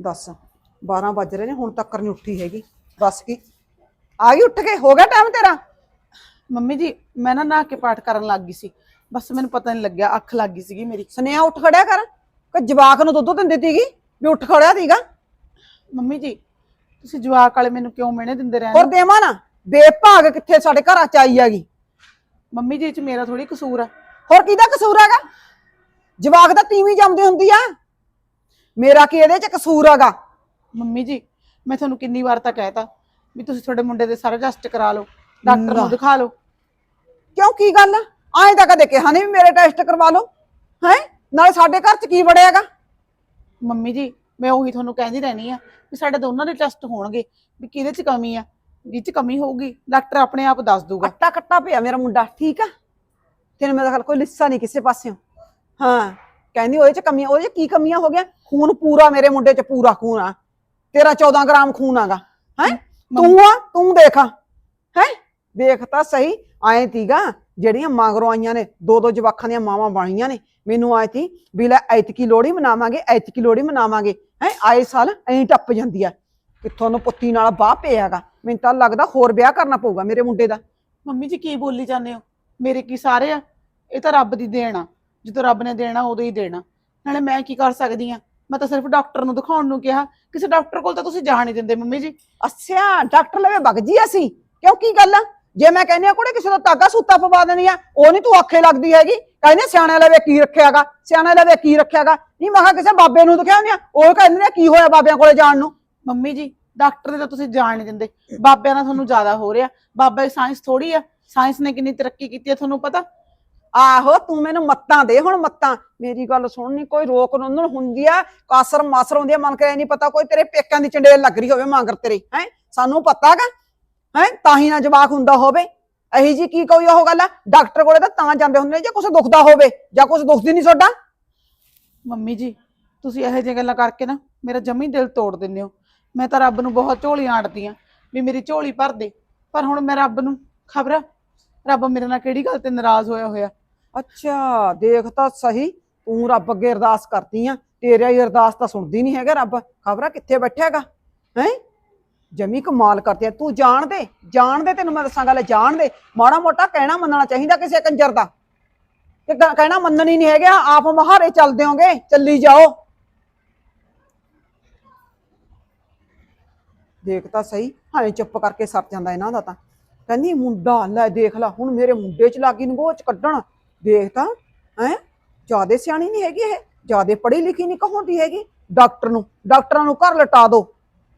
ਦੱਸ 12 ਵੱਜ ਰਹੇ ਨੇ ਹੁਣ ਤੱਕ ਨਹੀਂ ਉੱਠੀ ਹੈਗੀ। ਦੱਸ ਕੀ? ਆ ਗਈ ਉੱਠ ਕੇ ਹੋ ਗਿਆ ਟਾਈਮ ਤੇਰਾ? ਮੰਮੀ ਜੀ ਮੈਂ ਨਾ ਨਹਾ ਕੇ ਪਾਠ ਕਰਨ ਲੱਗ ਗਈ ਸੀ। ਬਸ ਮੈਨੂੰ ਪਤਾ ਨਹੀਂ ਲੱਗਿਆ ਅੱਖ ਲੱਗ ਗਈ ਸੀਗੀ ਮੇਰੀ। ਸੁਨੇਹਾ ਉੱਠ ਖੜਿਆ ਕਰ ਕਿ ਜਵਾਕ ਨੂੰ ਦੁੱਧ ਦਿੰਦੀ ਤੀਗੀ ਵੀ ਉੱਠ ਖੜਿਆ ਤੀਗਾ ਮੰਮੀ ਜੀ ਤੁਸੀਂ ਜਵਾਕ ਵਾਲੇ ਮੈਨੂੰ ਕਿਉਂ ਮਿਹਣੇ ਦਿੰਦੇ ਹੋਰ ਰਹਿੰਦੇ ਦੇਵਾਂ ਨਾ ਬੇਭਾਗ ਕਿੱਥੇ ਸਾਡੇ ਘਰਾਂ ਚ ਆਈ ਹੈਗੀ। ਮੰਮੀ ਜੀ ਇਹ ਚ ਮੇਰਾ ਥੋੜੀ ਕਸੂਰ ਆ। ਹੋਰ ਕਿਹਦਾ ਕਸੂਰ ਹੈਗਾ? ਜਵਾਕ ਤਾਂ ਤੀਵੀਂ ਜੰਮਦੀ ਹੁੰਦੀ ਆ। ਮੇਰਾ ਕੀ ਇਹਦੇ ਚ ਕਸੂਰ ਹੈਗਾ? ਮੰਮੀ ਜੀ ਮੈਂ ਤੁਹਾਨੂੰ ਕਿੰਨੀ ਵਾਰ ਤਾਂ ਕਹਿਤਾ ਵੀ ਤੁਸੀਂ ਤੁਹਾਡੇ ਮੁੰਡੇ ਦੇ ਸਾਰਾ ਟੈਸਟ ਕਰਾ ਲਓ ਡਾਕਟਰ ਨਾ। ਦਿਖਾ ਲਓ। ਕਿਉਂ ਕੀ ਗੱਲ ਆ? ਐਂ ਤਾਂ ਕਦੇ ਕਿਹਾ ਨਹੀਂ ਵੀ ਮੇਰੇ ਟੈਸਟ ਕਰਵਾ ਲਓ। ਹੈ? ਨਾਲੇ ਸਾਡੇ ਘਰ ਚ ਕੀ ਬੜਿਆਗਾ ਮੰਮੀ ਜੀ ਮੈਂ ਉਹੀ ਤੁਹਾਨੂੰ ਕਹਿੰਦੀ ਰਹਿਣੀ ਆ ਵੀ ਸਾਡੇ ਦੋਨਾਂ ਦੇ ਟੈਸਟ ਹੋਣਗੇ ਵੀ ਕਿਹਦੇ ਚ ਕਮੀ ਆ ਜਿਹ ਚ ਕਮੀ ਹੋਊਗੀ ਡਾਕਟਰ ਆਪਣੇ ਆਪ ਦੱਸ ਦੂਗਾ। ਅੱਟਾ ਕੱਟਾ ਪਿਆ ਮੇਰਾ ਮੁੰਡਾ ਠੀਕ ਆ? ਤੈਨੂੰ ਮੇਰਾ ਖਿਆਲ ਕੋਈ ਲਿੱਸਾ ਨਹੀਂ ਕਿਸੇ ਪਾਸਿਓਂ। ਹਾਂ। ਕਹਿੰਦੀ ਉਹਦੇ ਚ ਕਮੀਆਂ ਉਹਦੇ ਚ ਕੀ ਕਮੀਆਂ ਹੋ ਗਿਆ ਖੂਨ ਪੂਰਾ ਮੇਰੇ ਮੁੰਡੇ ਚ ਪੂਰਾ ਖੂਨ ਆ। ਤੇਰਾ 14 ਗ੍ਰਾਮ ਖੂਨ ਆਗਾ। ਹੈ? ਤੂੰ ਆ ਤੂੰ ਦੇਖਾ ਹੈ? ਦੇਖ ਤਾਂ ਸਹੀ। ਆਏ ਤੀਗਾ ਜਿਹੜੀਆਂ ਮਗਰੋਂ ਆਈਆਂ ਨੇ ਦੋ ਦੋ ਜਵਾਖਾਂ ਦੀਆਂ ਮਾਵਾਂ ਬਣੀਆਂ ਨੇ। ਮੈਨੂੰ ਆਏ ਤੀ ਵੀ ਲੈ ਐਤਕੀ ਲੋਹੜੀ ਮਨਾਵਾਂਗੇ ਐਤਕੀ ਲੋਹੜੀ ਮਨਾਵਾਂਗੇ। ਹੈ? ਆਏ ਸਾਲ ਐਂ ਟੱਪ ਜਾਂਦੀ ਆ। ਕਿੱਥੋਂ ਨੂੰ ਪੁੱਤੀ ਨਾਲ ਬਾਹ ਪਿਆਗਾ। ਮੈਨੂੰ ਤਾਂ ਲੱਗਦਾ ਹੋਰ ਵਿਆਹ ਕਰਨਾ ਪਊਗਾ ਮੇਰੇ ਮੁੰਡੇ ਦਾ। ਮੰਮੀ ਜੀ ਕੀ ਬੋਲੀ ਜਾਂਦੇ ਹੋ? ਮੇਰੇ ਕੀ ਸਾਰੇ ਆ? ਇਹ ਤਾਂ ਰੱਬ ਦੀ ਦੇਣ ਆ। ਜਦੋਂ ਰੱਬ ਨੇ ਦੇਣਾ ਉਦੋਂ ਹੀ ਦੇਣਾ। ਨਾਲੇ ਮੈਂ ਕੀ ਕਰ ਸਕਦੀ ਆ ਮੈਂ ਤਾਂ ਸਿਰਫ ਡਾਕਟਰ ਨੂੰ ਦਿਖਾਉਣ ਨੂੰ ਕਿਹਾ। ਕਿਸੇ ਡਾਕਟਰ ਕੋਲ ਤਾਂ ਤੁਸੀਂ ਜਾਣ ਨਹੀਂ ਦਿੰਦੇ ਮੰਮੀ ਜੀ। ਅੱਛਾ ਡਾਕਟਰ ਲਵੇ ਵਗ ਜੀ ਅਸੀਂ। ਕਿਉਂ ਕੀ ਗੱਲ ਆ? ਜੇ ਮੈਂ ਕਹਿੰਦੀ ਆ ਕੋੜੇ ਕਿਸੇ ਦਾ ਤਾਗਾ ਸੂਤਾ ਪਵਾ ਦੇਣੀ ਆ ਉਹ ਨਹੀਂ ਤੂੰ ਆਖੇ ਲੱਗਦੀ ਹੈਗੀ। ਕਹਿੰਦੇ ਸਿਆਣੇ ਲਵੇ ਕੀ ਰੱਖਿਆਗਾ? ਸਿਆਣੇ ਲਵੇ ਕੀ ਰੱਖਿਆਗਾ? ਨਹੀਂ ਮੈਂ ਕਿਹਾ ਕਿਸੇ ਬਾਬੇ ਨੂੰ ਦਿਖਾਉਂਦੇ ਆ। ਉਹ ਕਹਿੰਦੇ ਨੇ ਕੀ ਹੋਇਆ ਬਾਬਿਆਂ ਕੋਲੇ ਜਾਣ ਨੂੰ? ਮੰਮੀ ਜੀ ਡਾਕਟਰ ਦੇ ਤਾਂ ਤੁਸੀਂ ਜਾਣ ਨਹੀਂ ਦਿੰਦੇ। ਬਾਬਿਆਂ ਦਾ ਤੁਹਾਨੂੰ ਜ਼ਿਆਦਾ ਹੋ ਰਿਹਾ। ਬਾਬਾ ਦੀ ਸਾਇੰਸ ਥੋੜੀ ਆ। ਸਾਇੰਸ ਨੇ ਕਿੰਨੀ ਤਰੱਕੀ ਕੀਤੀ ਹੈ ਤੁਹਾਨੂੰ ਪਤਾ? ਆਹੋ ਤੂੰ ਮੈਨੂੰ ਮੱਤਾਂ ਦੇ ਹੁਣ ਮੱਤਾਂ। ਮੇਰੀ ਗੱਲ ਸੁਣਨੀ ਕੋਈ ਰੋਕ ਨੰਦਨ ਹੁੰਦੀ ਆ। ਕਾਸਰ ਮਾਸਰ ਹੁੰਦੀ ਆ, ਮਨ ਕਰੇ ਨਹੀਂ ਪਤਾ ਕੋਈ ਤੇਰੇ ਪੇਕਿਆਂ ਦੀ ਚੰਡੇਲ ਲੱਗ ਰਹੀ ਹੋਵੇ ਮਾਂਗਰ ਤੇਰੇ, ਹੈ? ਸਾਨੂੰ ਪਤਾਗਾ ਹੈ? ਤਾਂ ਹੀ ਨਾ ਜਵਾਕ ਹੁੰਦਾ ਹੋਵੇ। ਅਹੀ ਜੀ ਕੀ ਕੋਈ ਉਹ ਗੱਲ ਆ? ਡਾਕਟਰ ਕੋਲੇ ਤਾਂ ਤਾਂ ਜਾਂਦੇ ਹੁੰਦੇ ਨੇ, ਜੇ ਕੁਝ ਦੁਖਦਾ ਹੋਵੇ, ਜਾਂ ਕੁਝ ਦੁਖਦੀ ਨਹੀਂ ਤੁਹਾਡਾ। ਮੰਮੀ ਜੀ, ਤੁਸੀਂ ਇਹੋ ਜਿਹੀਆਂ ਗੱਲਾਂ ਕਰਕੇ ਨਾ ਮੇਰਾ ਜਮੀ ਦਿਲ ਤੋੜ ਦਿੰਦੇ ਹੋ। ਮੈਂ ਤਾਂ ਰੱਬ ਨੂੰ ਬਹੁਤ ਝੋਲੀਆਂ ਆੜਦੀ ਆ, ਵੀ ਮੇਰੀ ਝੋਲੀ ਭਰ ਦੇ। ਪਰ ਹੁਣ ਮੈਂ ਰੱਬ ਨੂੰ, ਖਬਰ? ਰੱਬ ਮੇਰੇ ਨਾਲ ਕਿਹੜੀ ਗੱਲ ਤੇ ਨਾਰਾਜ਼ ਹੋਇਆ ਹੋਇਆ? ਅੱਛਾ, ਦੇਖ ਤਾਂ ਸਹੀ, ਤੂੰ ਰੱਬ ਅੱਗੇ ਅਰਦਾਸ ਕਰਦੀ ਆ, ਤੇਰਾ ਹੀ ਅਰਦਾਸ ਤਾਂ ਸੁਣਦੀ ਨਹੀਂ ਹੈਗਾ ਰੱਬ, ਖਬਰਾਂ ਕਿੱਥੇ ਬੈਠਾ ਬੈਠਿਆਗਾ ਹੈ? ਜਮੀ ਕਮਾਲ ਕਰਦੀ ਆ, ਤੂੰ ਜਾਣ ਦੇ ਜਾਣ ਦੇ, ਤੈਨੂੰ ਮੈਂ ਦੱਸਾਂ ਗੱਲ, ਜਾਣ ਦੇ, ਮਾੜਾ ਮੋਟਾ ਕਹਿਣਾ ਮੰਨਣਾ ਚਾਹੀਦਾ ਕਿਸੇ ਕੰਜਰ ਦਾ। ਕਿ ਕ- ਕਹਿਣਾ ਹੀ ਨਹੀਂ ਹੈਗਾ ਆਪ ਮਹਾਰੇ ਚੱਲਦੇ ਹੋਗੇ, ਚੱਲੀ ਜਾਓ। ਦੇਖ ਤਾਂ ਸਹੀ ਹਾਂ ਚੁੱਪ ਕਰਕੇ ਸਰ ਜਾਂਦਾ ਇਹਨਾਂ ਦਾ ਤਾਂ। ਕਹਿੰਦੀ, ਮੁੰਡਾ, ਲੈ ਦੇਖ ਲੈ, ਹੁਣ ਮੇਰੇ ਮੁੰਡੇ ਚ ਲੱਗੀ ਨਗੋਚ ਕੱਢਣ। ਦੇਖ ਤਾਂ, ਹੈ? ਜਿਆਦੇ ਸਿਆਣੀ ਨਹੀਂ ਹੈਗੀ ਇਹ, ਜਿਆਦੇ ਪੜ੍ਹੀ ਲਿਖੀ ਨਹੀਂ ਕਹੋਂਦੀ ਹੈਗੀ। ਡਾਕਟਰ ਨੂੰ, ਡਾਕਟਰਾਂ ਨੂੰ ਘਰ ਲਟਾ ਦੋ।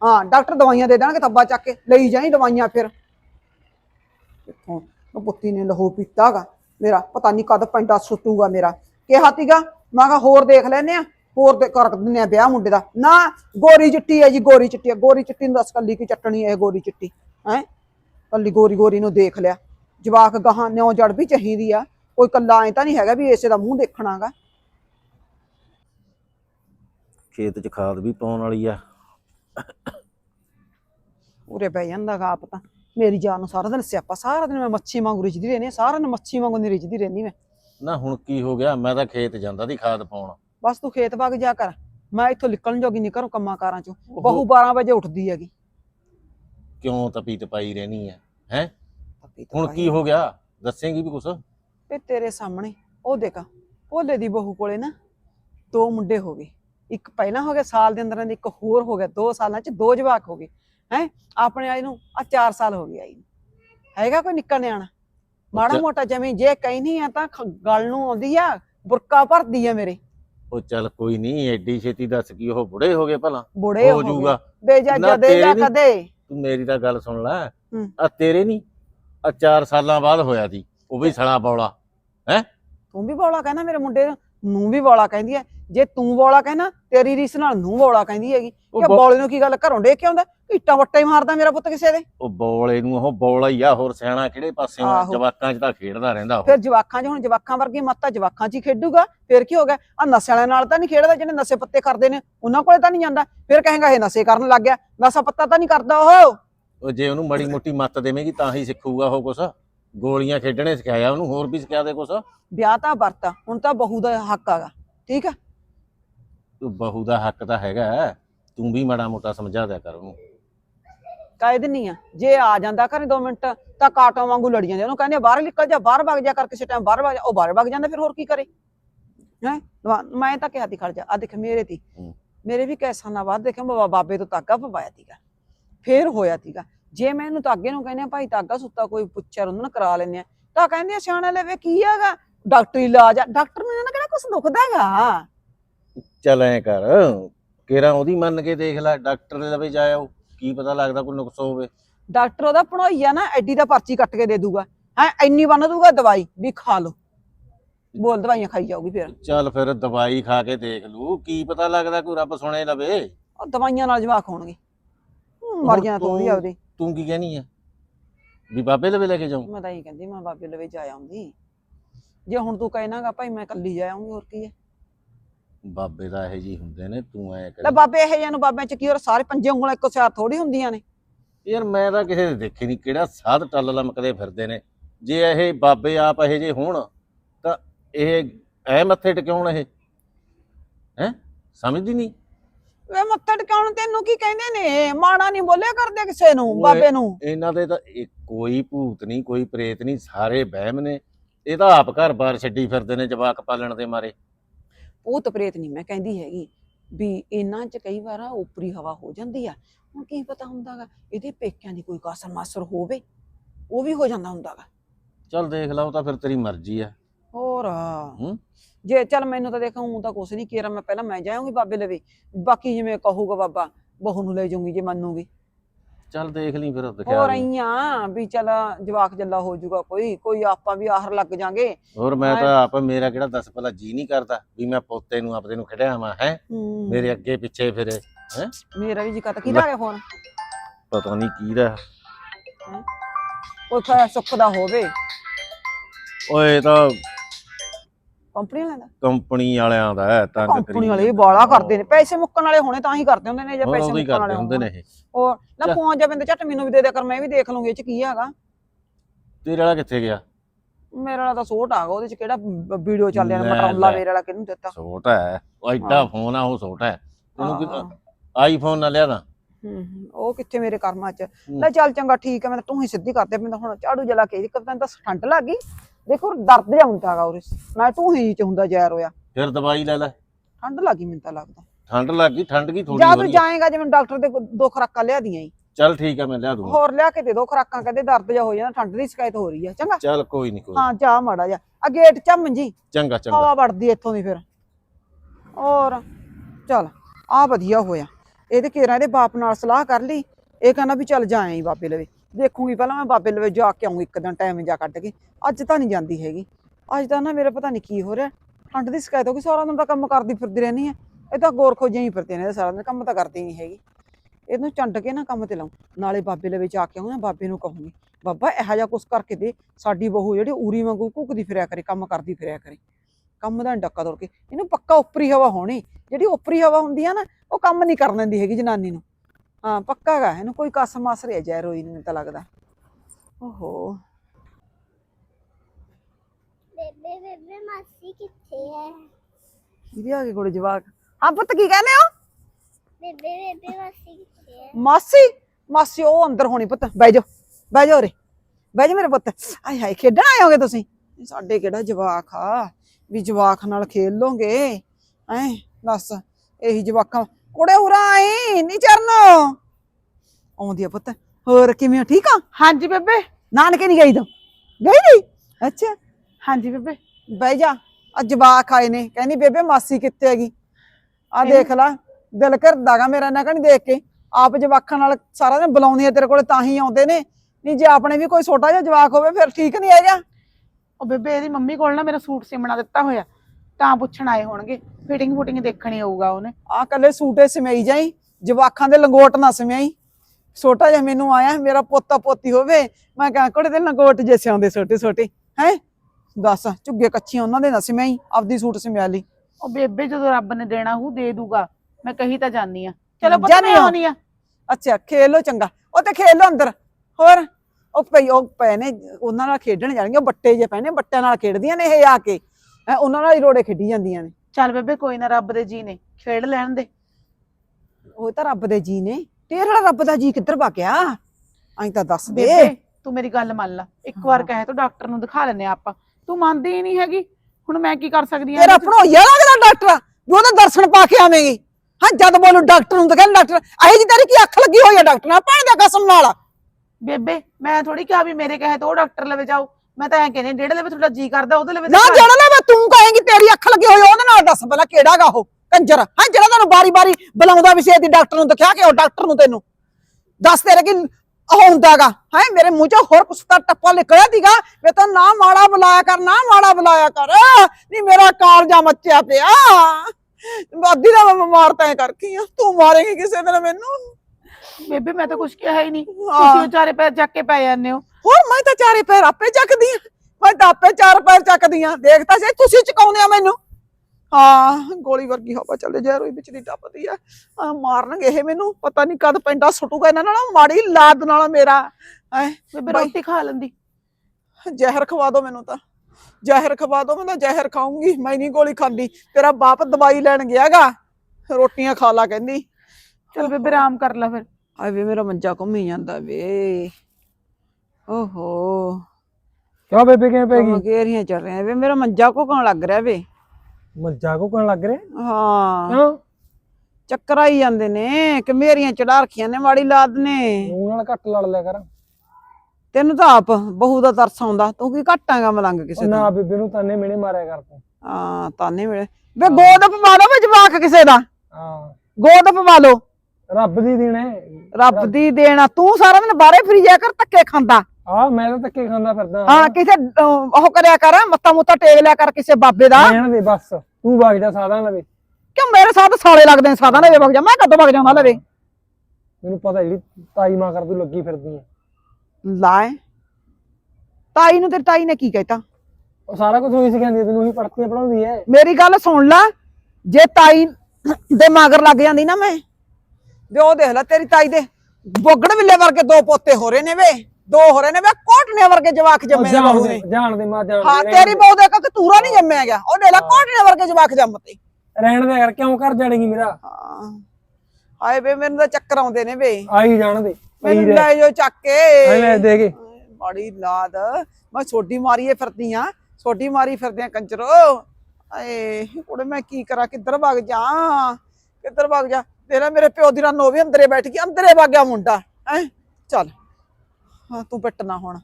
ਹਾਂ, ਡਾਕਟਰ ਦਵਾਈਆਂ ਦੇ ਦੇਣਗੇ ਤੱਬਾ ਚੱਕ ਕੇ, ਲਈ ਜਾਈ ਦਵਾਈਆਂ ਫਿਰ। ਕਿੱਥੋਂ ਉਹ ਪੁੱਤੀ ਨੇ ਲਹੂ ਪੀਤਾਗਾ ਮੇਰਾ, ਪਤਾ ਨਹੀਂ ਕਦ ਪੈਂਦਾ ਸੁੱਟੂਗਾ ਮੇਰਾ। ਕਿਹਾ ਤੀਗਾ ਮੈਂ ਕਿਹਾ ਹੋਰ ਦੇਖ ਲੈਨੇ ਆ ਹੋਰ ਦੇ ਕਰ ਦਿੰਨੇ ਆ ਵਿਆਹ ਮੁੰਡੇ ਦਾ। ਨਾ, ਗੋਰੀ ਚਿੱਟੀ ਹੈ ਜੀ, ਗੋਰੀ ਚਿੱਟੀ ਹੈ। ਗੋਰੀ ਚਿੱਟੀ ਨੂੰ ਦੱਸ ਕੱਲੀ ਕੀ ਚੱਟਣੀ ਹੈ ਗੋਰੀ ਚਿੱਟੀ, ਹੈ? ਕੱਲੀ ਗੋਰੀ ਗੋਰੀ ਨੂੰ ਦੇਖ ਲਿਆ। ਜਵਾਕ ਗਾਹਾਂ ਨਿਉ ਜੜ ਵੀ ਚਾਹੀਦੀ ਆ। ਕੋਈ ਕੱਲਾ ਐ ਤਾਂ ਨਹੀਂ ਹੈਗਾ ਵੀ ਇਸੇ ਦਾ ਮੂੰਹ ਦੇਖਣਾਗਾ। ਖੇਤ 'ਚ ਖਾਦ ਵੀ ਪਾਉਣ ਵਾਲੀ ਆ। ਉਰੇ ਪੈ ਜਾਂਦਾ ਗਾ ਆਪ ਤਾਂ। ਮੇਰੀ ਜਾਨ ਨੂੰ ਸਾਰਾ ਦਿਨ ਸਿਆਪਾ ਸਾਰਾ ਦਿਨ ਮੈਂ ਮੱਛੀ ਵਾਂਗੂ ਰਿਝਦੀ ਰਹਿੰਦੀ ਹਾਂ, ਸਾਰਾ ਦਿਨ ਮੱਛੀ ਵਾਂਗੂ ਨਹੀਂ ਰਿਝਦੀ ਰਹਿੰਦੀ ਮੈਂ। ਨਾ ਹੁਣ ਕੀ ਹੋ ਗਿਆ ਮੈਂ ਤਾਂ ਖੇਤ ਜਾਂਦਾ ਦੀ ਖਾਦ ਪਾਉਣ। ਬਸ ਤੂੰ ਖੇਤ ਵਗ ਜਾ ਕਰ ਮੈਂ ਇੱਥੋਂ ਨਿਕਲਣ ਜੋਗੀ ਨਹੀਂ ਕਰੂੰ ਕੰਮਾਂ ਕਾਰਾਂ ਚੋਂ। ਬਹੂ 12 ਵਜੇ ਉੱਠਦੀ ਹੈਗੀ। ਕਿਉਂ ਤਪੀ ਤਪਾਈ ਰਹਿਣੀ ਆ ਹੈ? ਹੁਣ ਕੀ ਹੋ ਗਿਆ? ਦੱਸੇਂਗੀ ਵੀ ਕੁਛ? ਇਹ ਤੇਰੇ ਸਾਹਮਣੇ ਉਹ ਦੇਖ ਭੋਲੇ ਦੀ ਬਹੂ ਕੋਲੇ ਨਾ ਦੋ ਮੁੰਡੇ ਹੋ ਗਏ। ਇੱਕ ਪਹਿਲਾਂ ਹੋ ਗਿਆ ਸਾਲ ਦੇ ਅੰਦਰ ਇੱਕ ਹੋਰ ਹੋ ਗਿਆ ਦੋ ਸਾਲਾਂ ਚ ਦੋ ਜਵਾਕ ਹੋ ਗਏ। ਹੈ? ਆਪਣੇ ਵਾਲੀ ਨੂੰ ਆ 4 ਸਾਲ ਹੋ ਗਏ ਆਈ ਨੂੰ। ਹੈਗਾ ਕੋਈ ਨਿੱਕਾ ਨਿਆਣਾ? ਮਾੜਾ। ਮੋਟਾ ਜਮੀ ਜੇ ਕਹੀ ਨਹੀਂ ਆ ਤਾਂ ਗੱਲ ਨੂੰ ਆਉਂਦੀ ਆ ਬੁਰਕਾ ਭਰਦੀ ਆ ਮੇਰੇ। ਉਹ ਚੱਲ ਕੋਈ ਨਹੀਂ ਐਡੀ ਛੇਤੀ ਦੱਸ ਕੀ ਉਹ ਬੁੜੇ ਹੋ ਗਏ ਭਲਾ। ਬੁੜੇ ਹੋ ਜਾਊਗਾ। ਗਏ ਬੇਜਾ ਨਾ ਜਦੇ ਜਾਂ ਕਦੇ। ਤੂੰ ਮੇਰੀ ਤਾਂ ਗੱਲ ਸੁਣ ਲੈ। ਆ ਤੇਰੇ ਨਹੀਂ ਆ 4 ਸਾਲਾਂ ਬਾਅਦ ਹੋਇਆ ਸੀ। ਉਹ ਵੀ ਸੜਾ ਬੌਲਾ। ਤੂੰ ਵੀ ਬੋਲਾ ਕਹਿੰਦਾ ਮੇਰੇ ਮੁੰਡੇ ਨੂੰ ਵੀ ਬੋਲਾ ਕਹਿੰਦੀ ਐ ਜੇ ਤੂੰ ਬੋਲਾ ਕਹਿਣਾ ਤੇਰੀ ਰੀਸ ਨਾਲ ਨੂੰ ਬੋਲਾ ਕਹਿੰਦੀ ਹੈਗੀ। ਕਿ ਬੋਲੇ ਨੂੰ ਕੀ ਗੱਲ ਘਰੋਂ ਡੇ ਕੇ ਆਉਂਦਾ? ਇੱਟਾਂ ਵੱਟਾ ਹੀ ਮਾਰਦਾ ਮੇਰਾ ਪੁੱਤ ਕਿਸੇ ਦੇ। ਉਹ ਬੌਲੇ ਨੂੰ ਉਹ ਬੌਲਾ ਹੀ ਆ ਹੋਰ ਸਿਆਣਾ ਕਿਹੜੇ ਪਾਸੇ। ਜਵਾਕਾਂ 'ਚ ਤਾਂ ਖੇਡਦਾ ਰਹਿੰਦਾ ਉਹ। ਫਿਰ ਜਵਾਕਾਂ 'ਚ ਹੁਣ ਜਵਾਕਾਂ ਵਰਗੀ ਮੱਤਾ ਜਵਾਕਾਂ 'ਚ ਹੀ ਖੇਡੂਗਾ। ਫਿਰ ਕੀ ਹੋ ਗਿਆ? ਆ ਨਸ਼ੇ ਵਾਲਿਆਂ ਨਾਲ ਤਾਂ ਨਹੀਂ ਖੇਡਦਾ ਜਿਹੜੇ ਨਸ਼ੇ ਪੱਤੇ ਕਰਦੇ ਨੇ ਉਹਨਾਂ ਕੋਲੇ ਤਾਂ ਨਹੀਂ ਜਾਂਦਾ। ਫਿਰ ਕਹੇਗਾ ਇਹ ਨਸ਼ੇ ਕਰਨ ਲੱਗ ਗਿਆ। ਨਸ਼ਾ ਪੱਤਾ ਤਾਂ ਨਹੀਂ ਕਰਦਾ ਉਹ। ਉਹ ਜੇ ਉਹਨੂੰ ਮੜੀ ਮੋਟੀ ਮੱਤ ਦੇਵੇਂਗੀ ਤਾਂ ਹੀ ਸਿੱਖੂਗਾ ਉਹ ਕੁਛ। ਗੋਲੀਆਂ ਖੇਡਣੇ ਸਿਖਾਇਆ ਉਹਨੂੰ ਹੋਰ ਵੀ ਸਿਖਾ ਦੇ ਕੁਛ ਵਿਆਹ ਤਾਂ ਵਰਤਾ ਹੁਣ ਤਾਂ ਬਹੂ ਦਾ ਹੱਕ ਆਗਾ ਠੀਕ ਆ? ਤੂੰ ਬਹੂ ਦਾ ਹੱਕ ਤਾਂ ਹੈਗਾ ਹੈ। ਤੂੰ ਵੀ ਮਾੜਾ ਮੋਟਾ ਸਮਝਾ ਦਿਆ ਕਰ ਉਹਨੂੰ। ਕਹਿ ਦਿੰਨੀ ਆ ਜੇ ਆ ਜਾਂਦਾ ਘਰੇ 2 ਮਿੰਟ ਤਾਂ ਕਾਟੋ ਵਾਂਗੂ ਲੜੀ ਜਾਂਦੇ ਉਹਨੂੰ ਕਹਿੰਦੇ ਆ, ਬਾਹਰ ਨਿਕਲ ਜਾ ਬਾਹਰ ਵਗ ਜਾ ਕਰ ਕਿਸੇ ਟਾਈਮ ਬਾਹਰ ਵਗ ਜਾ। ਉਹ ਬਾਹਰ ਵਗ ਜਾਂਦਾ ਫਿਰ ਹੋਰ ਕੀ ਕਰੇ? ਹੈ? ਮੈਂ ਤਾਂ ਕਿਹਾ ਤੀ ਖੜ ਜਾ ਆ ਦੇਖ ਮੇਰੇ ਤੀ। ਹੂੰ। ਮੇਰੇ ਵੀ ਕੈਸਾ ਨਾ ਬਾਅਦ ਦੇਖਿਆ ਬਾਬਾ ਬਾਬੇ ਤੋਂ ਤਾਗਾ ਪਵਾਇਆ ਤੀਗਾ ਫੇਰ ਹੋਇਆ ਤੀਗਾ ਜੇ ਮੈਂ ਇਹਨੂੰ ਤਾਗੇ ਨੂੰ ਕਹਿੰਦੇ ਆ ਭਾਈ ਤਾਗਾ ਸੁੱਤਾ ਕੋਈ ਪੁੱਛਰ ਉਹਨਾਂ ਨਾਲ ਕਰਾ ਲੈਂਦੇ ਆ। ਤਾਂ ਕਹਿੰਦੇ ਆ ਸਿਆਣਾ ਲੈਵੇ ਕੀ ਹੈਗਾ? ਡਾਕਟਰੀ ਇਲਾਜ ਆ। ਡਾਕਟਰ ਨੂੰ ਇਹਨਾਂ ਕਿਹੜਾ ਕੁਝ ਦੁਖਦਾ ਹੈਗਾ? ਚੱਲ ਐ ਕਰ ਕੇਰਾ ਉਹਦੀ ਮੰਨ ਕੇ ਦੇਖ ਲੈ ਡਾਕਟਰ ਦੇ ਲਵੇ ਜਾਇਓ ਕੀ ਪਤਾ ਲੱਗਦਾ ਕੋਈ ਨੁਕਸ ਹੋਵੇ। ਡਾਕਟਰ ਉਹਦਾ ਪੜਾਈ ਆ ਨਾ ਐਡੀ ਦਾ ਪਰਚੀ ਕੱਟ ਕੇ ਦੇ ਦੂਗਾ। ਹੈ ਇੰਨੀ ਬੰਨ ਦੂਗਾ ਦਵਾਈ ਵੀ ਖਾ ਲਓ। ਬੋਲ ਦਵਾਈਆਂ ਖਾਈ ਜਾਊਗੀ ਫਿਰ। ਚੱਲ ਫਿਰ ਦਵਾਈ ਖਾ ਕੇ ਦੇਖ ਲੂ ਕੀ ਪਤਾ ਲੱਗਦਾ ਕੋਈ ਰੱਬ ਸੁਣੇ ਲਵੇ। ਉਹ ਦਵਾਈਆਂ ਨਾਲ ਜਵਾਕ ਹੋਣਗੇ। ਮਰ ਜਾਣਾ ਤੂੰ ਵੀ ਤੂੰ- ਆਪਦੇ। ਤੂੰ ਕੀ ਕਹਿਨੀ ਆ? ਵੀ ਬਾਬੇ ਲਵੇ ਲੈ ਕੇ ਜਾਉਂ ਮੈਂ ਤਾਂ ਇਹ ਕਹਿੰਦੀ ਮੈਂ ਬਾਬੇ ਲਵੇ ਜਾ ਆਉਂਦੀ। ਜੇ ਹੁਣ ਤੂੰ ਕਹਿਣਾਗਾ ਭਾਈ ਮੈਂ ਕੱਲੀ ਜਾ ਆਉਂਗੀ ਹੋਰ ਕੀ ਹੈ ਬਾਬੇ ਦਾ ਇਹ ਜੀ ਹੁੰਦੇ ਨੇ ਤੂੰ ਐ ਲੈ ਕਰ। ਬਾਬੇ ਇਹ ਜਿਹੇ ਨੂੰ ਬਾਬਿਆਂ ਚ ਕੀ ਹੋਰ ਸਾਰੇ ਪੰਜੇ ਉਂਗਲਾਂ ਇੱਕੋ ਸਿਆਰ ਥੋੜੀ ਹੁੰਦੀਆਂ ਨੇ। ਯਾਰ ਮੈਂ ਤਾਂ ਕਿਸੇ ਦੇ ਦੇਖੇ ਨਹੀਂ ਕਿਹੜਾ ਸਾਧ ਟੱਲ ਲਮਕਦੇ ਫਿਰਦੇ ਨੇ। ਜੇ ਇਹ ਬਾਬੇ ਆਪ ਇਹ ਜੇ ਹੋਣ ਤਾਂ ਇਹ ਐ ਮੱਥੇ ਟਿਕਾਉਣ ਇਹ। ਹੈ? ਸਮਝਦੀ ਨਹੀਂ ਵੇ ਮੱਥਾ ਟਿਕਾਉਣ ਤੈਨੂੰ ਕੀ ਕਹਿੰਦੇ ਨੇ? ਮਾੜਾ ਨਹੀਂ ਬੋਲਿਆ ਕਰਦੇ ਕਿਸੇ ਨੂੰ ਓਏ। ਬਾਬੇ ਨੂੰ? ਇਹਨਾਂ ਦੇ ਤਾਂ ਇਹ ਕੋਈ ਭੂਤ ਨਹੀਂ ਕੋਈ ਪ੍ਰੇਤ ਨਹੀਂ ਸਾਰੇ ਵਹਿਮ ਨੇ। ਇਹ ਤਾਂ ਆਪ ਘਰ-ਬਾਰ ਛੱਡੀ ਫਿਰਦੇ ਨੇ ਜਵਾਕ ਪਾਲਣ ਦੇ ਮਾਰੇ। ਭੂਤ ਪ੍ਰੇਤ ਨਹੀਂ ਮੈਂ ਕਹਿੰਦੀ ਹੈਗੀ ਵੀ ਇਹਨਾਂ ਚ ਕਈ ਵਾਰ ਉਪਰੀ ਹਵਾ ਹੋ ਜਾਂਦੀ ਆ। ਹੁਣ ਕੀ ਪਤਾ ਹੁੰਦਾਗਾ ਇਹਦੇ ਪੇਕਿਆਂ ਦੀ ਕੋਈ ਕਾਸਰ ਮਾਸਰ ਹੋਵੇ ਉਹ ਵੀ ਹੋ ਜਾਂਦਾ ਹੁੰਦਾਗਾ। ਚੱਲ ਦੇਖ ਲਾ ਉਹ ਤਾਂ ਫਿਰ ਤੇਰੀ ਮਰਜ਼ੀ ਆ। ਹੋਰ ਹੂੰ। ਜੇ ਚੱਲ ਮੈਨੂੰ ਤਾਂ ਦੇਖਾਂ ਹੂੰ ਤਾਂ ਕੁਛ ਨਹੀਂ ਕੀਰਾ ਮੈਂ ਪਹਿਲਾਂ ਮੈਂ ਜਾਊਂਗੀ ਬਾਬੇ ਲਵੇ। ਬਾਕੀ ਜਿਵੇਂ ਕਹੂਗਾ ਬਾਬਾ ਬਹੂ ਨੂੰ ਲੈ ਜਾਊਂਗੀ ਜੇ ਮੰਨੂਗੀ। ਚੱਲ ਦੇਖ ਲਈ ਫਿਰ ਦਿਖਾ ਹੋਰ। ਆਈਆਂ ਵੀ ਚੱਲ ਜਵਾਕ ਜੱਲਾ ਹੋ ਜਾਊਗਾ ਕੋਈ ਕੋਈ ਆਪਾਂ ਵੀ ਆਹਰ ਲੱਗ ਜਾਾਂਗੇ। ਹੋਰ ਮੈਂ ਤਾਂ ਆਪ ਮੇਰਾ ਕਿਹੜਾ ਦੱਸ ਭਲਾ ਜੀ ਨਹੀਂ ਕਰਦਾ ਵੀ ਮੈਂ ਪੋਤੇ ਨੂੰ ਆਪਦੇ ਨੂੰ ਖੜਿਆ ਆਵਾਂ ਹੈ? ਮੇਰੇ ਅੱਗੇ ਪਿੱਛੇ ਫਿਰੇ ਮੇਰਾ ਵੀ ਜੀ ਕਰਦਾ ਕਿਹਦਾ ਆ ਗਿਆ ਫੋਨ? ਪਤਾ ਨਹੀਂ ਕੀ ਦਾ। ਕੋਈ ਖੈਰ ਸੁੱਖ ਦਾ ਹੋਵੇ। ਓਏ ਤਾਂ ਕੰਪਨੀ ਵਾਲਿਆਂ ਦਾ? ਕੰਪਨੀ ਵਾਲਿਆਂ ਦਾ ਹੈ, ਤੰਗ ਕਰੀ ਕੰਪਨੀ ਵਾਲੇ ਵੀ ਬਾਲਾ ਕਰਦੇ ਨੇ। ਪੈਸੇ ਮੁੱਕਣ ਵਾਲੇ ਹੋਣੇ ਤਾਂ ਹੀ ਕਰਦੇ ਹੁੰਦੇ ਨੇ ਜੇ ਹੋਰ ਪੈਸੇ ਮੁੱਕਣ ਵਾਲੇ ਕਰਦੇ ਹੁੰਦੇ ਨੇ ਇਹ। ਉਹ ਨਾ ਚੱਲ। ਫੋਨ ਜਾ ਬਿੰਦ ਝੱਟ ਮੈਨੂੰ ਵੀ ਦੇ ਦਿਆ ਕਰ ਮੈਂ ਵੀ ਦੇਖ ਲੂੰਗੀ ਇਹ ਚ ਕੀ ਹੈਗਾ। ਤੇਰੇ ਵਾਲਾ ਕਿੱਥੇ ਗਿਆ? ਮੇਰੇ ਵਾਲਾ ਤਾਂ ਸੋਟ ਆ ਗਿਆ ਉਹਦੇ ਚ ਕਿਹੜਾ ਵੀਡੀਓ ਚੱਲਿਆ ਲੈ, ਮਟਰੋਲਾ ਲੈ। ਮੇਰੇ ਵਾਲਾ ਕਿਹਨੂੰ ਦਿੱਤਾ? ਛੋਟਾ ਹੈ ਉਹ ਐਡਾ ਹਾਂ। ਫੋਨ ਆ ਉਹ ਛੋਟਾ ਹੈ। ਤੈਨੂੰ ਕਿ। ਆਈਫੋਨ ਨਾ ਲਿਆ ਤਾਂ ਹੂੰ ਹੂੰ, ਉਹ ਕਿੱਥੇ ਮੇਰੇ ਕਰਮਾਂ ਚ? ਲੈ ਚੱਲ ਚੰਗਾ ਠੀਕ ਹੈ ਮੈਂ ਤਾਂ ਤੂੰ ਹੀ ਸਿੱਧੀ ਕਰਦੇ ਮੈਂ ਤਾਂ ਹੁਣ ਝਾੜੂ ਜਲਾ ਕੇ ਇੱਕ ਤਾਂ ਠੰਡ ਲੱਗ ਗਈ। ਦੇਖੋ ਦਰਦ ਜਿਹਾ ਹੁੰਦਾ ਹੈਗਾ ਉਰੇ। ਨਾ ਤੂੰ ਹੀ ਚ ਹੁੰਦਾ ਜ਼ਹਿਰ ਹੋਇਆ। ਫਿਰ ਦਵਾਈ ਲੈ ਲੈ। ਠੰਡ ਲੱਗੀ ਮੈਨੂੰ ਤਾਂ ਲੱਗਦਾ। ਠੰਡ ਲੱਗ ਗਈ ਠੰਡ ਕੀ ਥੋੜੀ ਜਾਂ ਹੋ ਤੂੰ ਰਹੀ ਹੈ ਜਾਏਗਾ ਜਿਵੇਂ ਡਾਕਟਰ ਦੇ ਕੋਲ ਦੋ ਖਰਾਕਾਂ ਲਿਆ ਦੀਆਂ ਹੀ ਚੱਲ ਠੀਕ ਹੈ ਮੈਂ ਲਿਆ ਦੂੰਗਾ। ਹੋਰ ਲਿਆ ਕੇ ਦੇ ਦੋ ਖਰਾਕਾਂ ਕਹਿੰਦੇ ਦਰਦ ਜਿਹਾ ਹੋ ਜਾਂਦਾ ਠੰਡ ਦੀ ਸ਼ਿਕਾਇਤ ਹੋ ਰਹੀ ਹੈ ਚੰਗਾ? ਚੱਲ ਕੋਈ ਨਹੀਂ ਕੋਈ ਹਾਂ ਜਾ ਮਾੜਾ ਜਾ ਆ ਗੇਟ ਝੰਮ ਜੀ। ਚੰਗਾ ਚੰਗਾ। ਹਵਾ ਵੜਦੀ ਇੱਥੋਂ ਦੀ ਫਿਰ। ਔਰ ਚੱਲ ਆ ਵਧੀਆ ਹੋਇਆ। ਇਹਦੇ ਕੇਰਾਂ ਇਹਦੇ ਬਾਪ ਨਾਲ ਸਲਾਹ ਕਰ ਲਈ। ਇਹ ਕਹਿੰਦਾ ਵੀ ਚੱਲ ਜਾਏ ਹੀ ਬਾਬੇ ਲਵੇ। ਦੇਖੂਗੀ, ਪਹਿਲਾਂ ਮੈਂ ਬਾਬੇ ਲਵੇ ਜਾ ਕੇ ਆਉਂਗੀ ਇੱਕ ਦਿਨ ਟਾਈਮ ਜਾ ਕੱਢ ਕੇ, ਅੱਜ ਤਾਂ ਨਹੀਂ ਜਾਂਦੀ ਹੈਗੀ। ਅੱਜ ਤਾਂ ਨਾ ਮੇਰੇ ਪਤਾ ਨਹੀਂ ਕੀ ਹੋ ਰਿਹਾ, ਠੰਡ ਦੀ ਸ਼ਿਕਾਇਤ ਹੋ ਗਈ, ਸਾਰਾ ਦਿਨ ਤਾਂ ਕੰਮ ਕਰਦੀ ਫਿਰਦੀ ਰਹਿੰਦੀ ਹੈ ਇਹ ਤਾਂ ਗੋਰ ਖੋਜੀਆਂ ਹੀ ਫਿਰਦੇ ਨੇ ਸਾਰਾ ਦਿਨ ਕੰਮ ਤਾਂ ਕਰਦੀ ਨਹੀਂ ਹੈਗੀ। ਇਹਨੂੰ ਚੰਡ ਕੇ ਨਾ ਕੰਮ ਤੇ ਲਾਉਂ, ਨਾਲੇ ਬਾਬੇ ਲਵੇ ਜਾ ਕੇ ਆਉਂ ਨਾ, ਬਾਬੇ ਨੂੰ ਕਹੂੰਗੀ, ਬਾਬਾ, ਇਹੋ ਜਿਹਾ ਕੁਛ ਕਰਕੇ ਦੇ, ਸਾਡੀ ਬਹੂ ਜਿਹੜੀ ਊਰੀ ਵਾਂਗੂ ਘੁੱਕਦੀ ਫਿਰਿਆ ਕਰੇ, ਕੰਮ ਕਰਦੀ ਫਿਰਿਆ ਕਰੇ। ਕੰਮ ਦਾ ਨੀ ਡੱਕਾ ਤੋੜ ਕੇ, ਇਹਨੂੰ ਪੱਕਾ ਉੱਪਰੀ ਹਵਾ ਹੋਣੀ, ਜਿਹੜੀ ਉੱਪਰੀ ਹਵਾ ਹੁੰਦੀ ਆ ਨਾ, ਉਹ ਕੰਮ ਨਹੀਂ ਕਰਨ ਦਿੰਦੀ ਹੈਗੀ ਜਨਾਨੀ ਨੂੰ। ਹਾਂ ਪੱਕਾ ਗਾ ਇਹਨੂੰ ਕੋਈ ਕਸ ਮਸ ਰਿਹਾ ਜੈ ਰੋਈ ਨੂੰ ਤਾਂ ਲੱਗਦਾ। ਓਹੋ। ਬੇਬੇ ਬੇਬੇ ਮਾਸੀ ਕਿੱਥੇ ਹੈ ਇਹਦੇ ਆ ਕੇ ਕੋਲ ਜਵਾਕ? ਹਾਂ ਪੁੱਤ ਕੀ ਕਹਿੰਦੇ ਹੋ? ਬੇਬੇ ਬੇਬੇ ਮਾਸੀ ਕਿੱਥੇ ਹੈ ਮਾਸੀ? ਮਾਸੀ ਉਹ ਅੰਦਰ ਹੋਣੀ ਪੁੱਤ। ਬਹਿ ਜਾਓ ਬਹਿ ਜਾਓ ਰੇ ਬਹਿ ਜਾ ਮੇਰੇ ਪੁੱਤ। ਆਏ ਹਾਏ ਖੇਡਣ ਆਏ ਹੋਗੇ ਤੁਸੀਂ? ਸਾਡੇ ਕਿਹੜਾ ਜਵਾਕ ਆ? ਵੀ ਜਵਾਕ ਨਾਲ ਖੇਲ ਲੋਗੇ ਐ ਦੱਸ ਇਹੀ ਜਵਾਕਾਂ ਕੁੜੇ ਉਰਾ ਆਈ। ਨਹੀਂ ਚਰਨੋ? ਆਉਂਦੀ ਆ ਪੁੱਤ। ਹੋਰ ਕਿਵੇਂ ਹੋ? ਠੀਕ ਆ? ਹਾਂਜੀ ਬੇਬੇ। ਨਾਨਕੇ ਨਹੀਂ ਗਈ ਤੂੰ? ਗਈ ਨਹੀਂ? ਅੱਛਾ। ਹਾਂਜੀ ਬੇਬੇ। ਬਹਿ ਜਾ। ਆ ਜਵਾਕ ਆਏ ਨੇ। ਕਹਿੰਦੀ ਬੇਬੇ ਮਾਸੀ ਕਿੱਥੇ ਹੈਗੀ? ਆ ਦੇਖ ਲੈ। ਦਿਲ ਕਰਦਾਗਾ ਮੇਰਾ ਨਾ ਕਹਣੀ ਦੇਖ ਕੇ। ਆਪ ਜਵਾਕਾਂ ਨਾਲ ਸਾਰਾ ਦਿਨ ਬੁਲਾਉਂਦੀ ਆ ਤੇਰੇ ਕੋਲੇ ਤਾਂ ਹੀ ਆਉਂਦੇ ਨੇ। ਨਹੀਂ ਜੇ ਆਪਣੇ ਵੀ ਕੋਈ ਛੋਟਾ ਜਿਹਾ ਜਵਾਕ ਹੋਵੇ ਫਿਰ ਠੀਕ ਨਹੀਂ ਹੈਗਾ। ਉਹ ਬੇਬੇ ਇਹਦੀ ਮੰਮੀ ਕੋਲ ਨਾ ਮੇਰਾ ਸੂਟ ਸਿਮਣਾ ਦਿੱਤਾ ਹੋਇਆ। ਤਾਂ ਪੁੱਛਣ ਆਏ ਹੋਣਗੇ। ਫਿਟਿੰਗ ਫੁਟਿੰਗ ਦੇਖਣੀ ਹੋਊਗਾ ਉਹਨੇ। ਆ ਕੱਲੇ ਸੂਟੇ ਸਮਈ ਜਾਈ। ਜਵਾਕਾਂ ਦੇ ਲੰਗੋਟ ਨਾ ਸਮਈ ਛੋਟਾ ਜਿਹਾ ਮੈਨੂੰ ਆਇਆ ਮੇਰਾ ਪੋਤਾ ਪੋਤੀ ਹੋਵੇ ਮੈਂ ਕਹਾਂ ਕੋੜੇ ਦੇ ਲੰਗੋਟ ਜੇ ਸਿਆਉਂਦੇ ਛੋਟੇ ਛੋਟੇ ਹੈ? ਦੱਸ ਝੁੱਗੇ ਕੱਚੀਆਂ ਉਹਨਾਂ ਦੇ ਨਾ ਸਮਈ ਆਪਦੀ ਸੂਟ ਸਮਿਆ ਲਈ। ਉਹ ਬੇਬੇ ਜਦੋਂ ਰੱਬ ਨੇ ਦੇਣਾ ਹੂ ਦੇ ਦੂਗਾ। ਮੈਂ ਕਹੀ ਤਾਂ ਜਾਨੀ ਆ। ਚਲੋ ਪਤਾ ਨਹੀਂ। ਆਉਣੀ ਆ। ਅੱਛਾ ਖੇਲੋ ਚੰਗਾ। ਉਹ ਤੇ ਖੇਲੋ ਅੰਦਰ। ਹੋਰ? ਉਹ ਪਈ ਉਹ ਪਏ ਨੇ ਉਹਨਾਂ ਨਾਲ ਖੇਡਣ ਜਾਣਗੀਆਂ ਉਹ ਬੱਟੇ ਜੇ ਨੇ ਬੱਟਿਆਂ ਨਾਲ ਖੇਡਦੀਆਂ ਨੇ ਇਹ ਆ ਕੇ। ਹੈਂ, ਉਹਨਾਂ ਨਾਲ ਹੀ ਰੋੜੇ ਖੇਡੀ ਜਾਂਦੀਆਂ ਨੇ। ਚੱਲ ਬੇਬੇ ਕੋਈ ਨਾ ਰੱਬ ਦੇ ਜੀ ਨੇ। ਖੇਡ ਲੈਣ ਦੇ। ਉਹ ਤਾਂ ਰੱਬ ਦੇ ਜੀ ਨੇ। ਤੇਰੇ ਵਾਲਾ ਰੱਬ ਦਾ ਜੀ ਕਿੱਧਰ ਭਾ ਗਿਆ ਐਂ ਤਾਂ ਦੱਸ ਦੇ। ਬੇਬੇ ਤੂੰ ਮੇਰੀ ਗੱਲ ਮੰਨ ਲੈ। ਇੱਕ ਵਾਰ ਕਹੇ ਤਾਂ ਡਾਕਟਰ ਨੂੰ ਦਿਖਾ ਲੈਨੇ ਆਪਾਂ। ਤੂੰ ਮੰਨਦੀ ਹੀ ਨਹੀਂ ਹੈਗੀ। ਹੁਣ ਮੈਂ ਕੀ ਕਰ ਸਕਦੀ ਹਾਂ? ਤੇਰਾ ਭਣੋਈਆ ਲੱਗਦਾ ਡਾਕਟਰ ਵੀ ਉਹਦਾ ਦਰਸ਼ਨ ਪਾ ਕੇ ਆਵੇਂਗੀ। ਹਾਂ ਜਦ ਬੋਲੂ ਡਾਕਟਰ ਨੂੰ ਤਾਂ ਕਹਿੰਦਾ ਡਾਕਟਰ। ਅਹੀ ਜੀ ਤੇਰੀ ਕੀ ਅੱਖ ਲੱਗੀ ਹੋਈ ਹੈ ਡਾਕਟਰ ਨਾਲ? ਪਾਣੀ ਦਾ ਕਸਮ ਨਾਲ। ਬੇਬੇ ਮੈਂ ਥੋੜੀ ਕਿਹਾ ਵੀ ਮੇਰੇ ਕਹੇ ਤਾਂ ਉਹ ਡਾਕਟਰ ਲਵੇ ਜਾਓ। ਮੈਂ ਤਾਂ ਐਂ ਕਹਿੰਦੀ ਜਿਹੜੇ ਲਵੇ ਤੁਹਾਡਾ ਜੀ ਕਰਦਾ ਉਹਦੇ ਲਵੇ ਨਾ ਦਿਖਾ ਜਿਹੜਾ ਨਾ ਮੈਂ ਤੂੰ ਕਹੇਂਗੀ ਤੇਰੀ ਅੱਖ ਲੱਗੀ ਹੋਈ ਆ, ਉਹਦੇ ਨਾਲ ਦੱਸ ਪਹਿਲਾਂ ਕਿਹੜਾਗਾ ਉਹ। ਕੰਜਰ। ਹਾਂ ਜਿਹੜਾ ਤੈਨੂੰ ਬਾਰੀ-ਬਾਰੀ ਬੁਲਾਉਂਦਾ ਵੀ ਛੇਤੀ ਡਾਕਟਰ ਨੂੰ ਦਿਖਾ ਕੇ ਉਹ ਡਾਕਟਰ ਨੂੰ ਤੈਨੂੰ। ਦੱਸ ਤੇਰੇ ਕੀ ਉਹ ਹੁੰਦਾਗਾ ਹੈ ਮੇਰੇ ਮੂੰਹ ਚੋਂ ਹੋਰ ਕੁਛ ਤਾਂ ਟੱਪਾ ਨਿਕਲਿਆ ਦੀਗਾ ਵੇ ਤਾਂ ਨਾ ਮਾੜਾ ਬੁਲਾਇਆ ਕਰ ਨਾ ਮਾੜਾ ਬੁਲਾਇਆ ਕਰ। ਨਹੀਂ ਮੇਰਾ ਕਾਲਜਾ ਮੱਚਿਆ ਪਿਆ। ਅੱਧੀ ਦਾ ਮੈਂ ਬਿਮਾਰ ਤੈਂ ਕਰਕੀ ਆ। ਤੂੰ ਮਾਰੇਂਗੀ ਕਿਸੇ ਦਿਨ ਮੈਨੂੰ। ਬੇਬੇ ਮੈਂ ਤਾਂ ਕੁਝ ਕਿਹਾ ਹੀ ਨਹੀਂ। ਤੁਸੀਂ ਵਿਚਾਰੇ ਪੈਰ ਚੱਕ ਕੇ ਪੈ ਜਾਂਦੇ ਹੋ। ਹੋਰ ਮੈਂ ਤਾਂ ਚਾਰੇ ਪੈਰ ਆਪੇ ਚੱਕਦੀ ਆ। ਮੈਂ ਤਾਂ ਆਪੇ ਚਾਰ ਪੈਰ ਚੱਕਦੀ ਆ। ਦੇਖਤਾ ਸੀ ਤੁਸੀਂ ਚਕਾਉਂਦੇ ਆ ਮੈਨੂੰ। ਹਾਂ ਗੋਲੀ ਵਰਗੀ ਹਵਾ ਚੱਲਦੇ ਜ਼ਹਿਰ ਹੋਈ ਵਿੱਚ ਦੀ ਟੱਪਦੀ ਆ। ਆ ਮਾਰਨਗੇ ਇਹ ਮੈਨੂੰ ਪਤਾ ਨਹੀਂ ਕਦ ਪੈਂਡਾ ਸੁੱਟੂਗਾ ਇਹਨਾਂ ਨਾਲ ਮਾੜੀ ਲਾਦ ਨਾਲ ਮੇਰਾ। ਐ ਬੇਬੇ। ਰੋਟੀ ਖਾ ਲੈਂਦੀ। ਜ਼ਹਿਰ ਖਵਾ ਦਿਓ ਮੈਨੂੰ ਤਾਂ। ਜ਼ਹਿਰ ਖਵਾ ਦਿਓ ਮੈਂ ਤਾਂ ਜ਼ਹਿਰ ਖਾਊਂਗੀ ਮੈਂ ਨਹੀਂ ਗੋਲੀ ਖਾਂਦੀ। ਤੇਰਾ ਬਾਪ ਦਵਾਈ ਲੈਣ ਗਿਆਗਾ ਰੋਟੀਆਂ ਖਾ ਲਾ ਕਹਿੰਦੀ। ਚਲ ਬੇਬੇ ਆਰਾਮ ਕਰ ਲੈ ਫਿਰ। ਆਏ ਵੇ ਮੇਰਾ ਮੰਜਾ ਘੁੰਮੀ ਜਾਂਦਾ ਵੇ। ਓਹੋ। ਕਿਉਂ ਬੇਬੇ ਕਿਵੇਂ ਪੈ ਗਈ? ਮਗੇਰੀਆਂ ਚੱਲ ਰਹੀਆਂ ਵੇ ਮੇਰਾ ਮੰਜਾ ਘੁਕਣ ਲੱਗ ਰਿਹਾ ਵੇ। ਮੱਝਾਂ ਕੋ ਕਰਨ ਲੱਗ ਰਿਹਾ? ਹਾਂ। ਕਿਉਂ ਚੱਕਰ ਆਈ ਜਾਂਦੇ ਨੇ ਕਿ ਮੇਰੀਆਂ ਚੜਾ ਰੱਖੀਆਂ ਨੇ ਮਾੜੀ ਲਾਦ ਨੇ। ਮੂੰਹ ਨਾਲ ਘੱਟ ਲੜ ਲਿਆ ਕਰ। ਤੈਨੂੰ ਤਾਂ ਆਪ ਬਹੂ ਦਾ ਤਰਸ ਆਉਂਦਾ ਤੂੰ ਕੀ ਘਟਾਂਗਾ ਮਲੰਗ ਕਿਸੇ ਉਹ ਦਾ ਨਾ ਬੇਬੇ ਨੂੰ ਤਾਨੇ ਮਿਹਣੇ ਮਾਰਿਆ ਕਰ ਤੂੰ। ਹਾਂ ਤਾਨੇ ਮਿਲੇ ਵੇ ਗੋਦ ਪਵਾ ਦੋ ਵਿੱਚ ਜਵਾਕ ਕਿਸੇ ਦਾ। ਹਾਂ। ਗੋਦ ਪਵਾ ਲੋ ਰੱਬ ਦੀ ਦੇਣੇ ਰੱਬ ਦੀ ਦੇਣਾ ਤੂੰ ਸਾਰਾ ਦਿਨ ਬਾਹਰੇ ਫਿਰੀ ਜਾ ਕਰ ਧੱਕੇ ਖਾਂਦਾ। ਆ ਮੈਂ ਤਾਂ ਧੱਕੇ ਖਾਂਦਾ ਫਿਰਦਾ ਹਾਂ। ਕਿਸੇ ਅਹ, ਉਹ ਕਰਿਆ ਕਰ ਮੱਤਾ ਮੁੱਤਾ ਟੇਕ ਲਿਆ ਕਰ ਕਿਸੇ ਬਾਬੇ ਦਾ। ਰਹਿਣ ਦੇ ਬਸ ਤੂੰ ਵਗ ਜਾ ਸਾਧਾਂ ਲਵੇ। ਕਿਉਂ ਮੇਰੇ ਸਾਥ ਸਾਲੇ ਲੱਗਦੇ ਨੇ ਸਾਧਾਂ ਲਵੇ ਵਗ ਜਾ ਮੈਂ ਕਦੋਂ ਵਗ ਜਾਂਦਾ ਲਵੇ? ਮੈਨੂੰ ਪਤਾ ਜਿਹੜੀ ਤਾਈ ਮਾਂ ਕਰ ਤੂੰ ਲੱਗੀ ਫਿਰਦੀ ਹੈ। ਲਾਏ। ਤਾਈ ਨੂੰ ਤੇਰੀ ਤਾਈ ਨੇ ਕੀ ਕਹਿਤਾ? ਉਹ ਸਾਰਾ ਕੁਝ ਉਹੀ ਸਿਖਾਉਂਦੀ ਹੈ ਤੈਨੂੰ ਉਹੀ ਪੜ੍ਹਦੀਆਂ ਪੜਾਉਂਦੀ ਹੈ। ਮੇਰੀ ਗੱਲ ਸੁਣ ਲੈ ਜੇ ਤਾਈ ਦੇ ਮਗਰ ਲੱਗ ਜਾਂਦੀ ਨਾ ਮੈਂ ਵੀ ਉਹ ਦੇਖ ਲੈ ਤੇਰੀ ਤਾਈ ਦੇ ਬੋਗੜ ਵਿੱਲੇ ਵਰਗੇ ਦੋ ਪੋਤੇ ਹੋ ਰਹੇ ਨੇ ਵੇ। ਦੋ ਹੋ ਰਹੇ ਨੇ ਵੇ ਕੋਟਨੇ ਵਰਗੇ ਜਵਾਕ ਜੰਮੇ ਨੇ ਜਾਣ ਬਹੂ ਦੇ ਨੇ ਜਾਣ ਦੇ ਮਾਂ ਜਾਣ ਹਾਂ ਤੇਰੀ ਬਹੂ ਦੇ ਕੱਕ ਤੂਰਾ ਨਹੀਂ ਜੰਮਿਆ ਗਿਆ ਉਹ ਦੇਖ ਲੈ ਕੋਟਨੇ ਵਰਗੇ ਜਵਾਕ ਜੰਮਤੇ। ਰਹਿਣ ਦੇ ਯਾਰ ਕਿਉਂ ਕਰ ਜਾਣੇਗੀ ਮੇਰਾ? ਹਾਂ। ਹਾਏ ਵੇ ਮੈਨੂੰ ਤਾਂ ਚੱਕਰ ਆਉਂਦੇ ਨੇ ਵੇ। ਆਈ ਜਾਣ ਦੇ ਮੈਨੂੰ ਲੈ ਜਾਓ ਚੱਕ ਕੇ। ਲੈ ਦੇ ਕੇ। ਬੜੀ ਲਾਦ। ਮੈਂ ਛੋਟੀ ਮਾਰੀਏ ਫਿਰਦੀ ਆ। ਛੋਟੀ ਮਾਰੀ ਫਿਰਦੇ ਆ ਕੰਜਰੋ। ਏ ਕੁੜੇ ਮੈਂ ਕੀ ਕਰਾਂ? ਕਿੱਧਰ ਭੱਗ ਜਾ ਕਿੱਧਰ ਭੱਗ ਜਾ? ਤੇਰਾ ਮੇਰੇ ਪਿਓ ਦੀ ਰਨ ਵੀ ਅੰਦਰੇ ਬੈਠ ਗਈ ਅੰਦਰੇ ਵਗ ਗਿਆ ਮੁੰਡਾ। ਹੈ? ਚੱਲ। ਹਾਂ ਤੂੰ ਪਿੱਟ ਨਾ ਹੁਣ।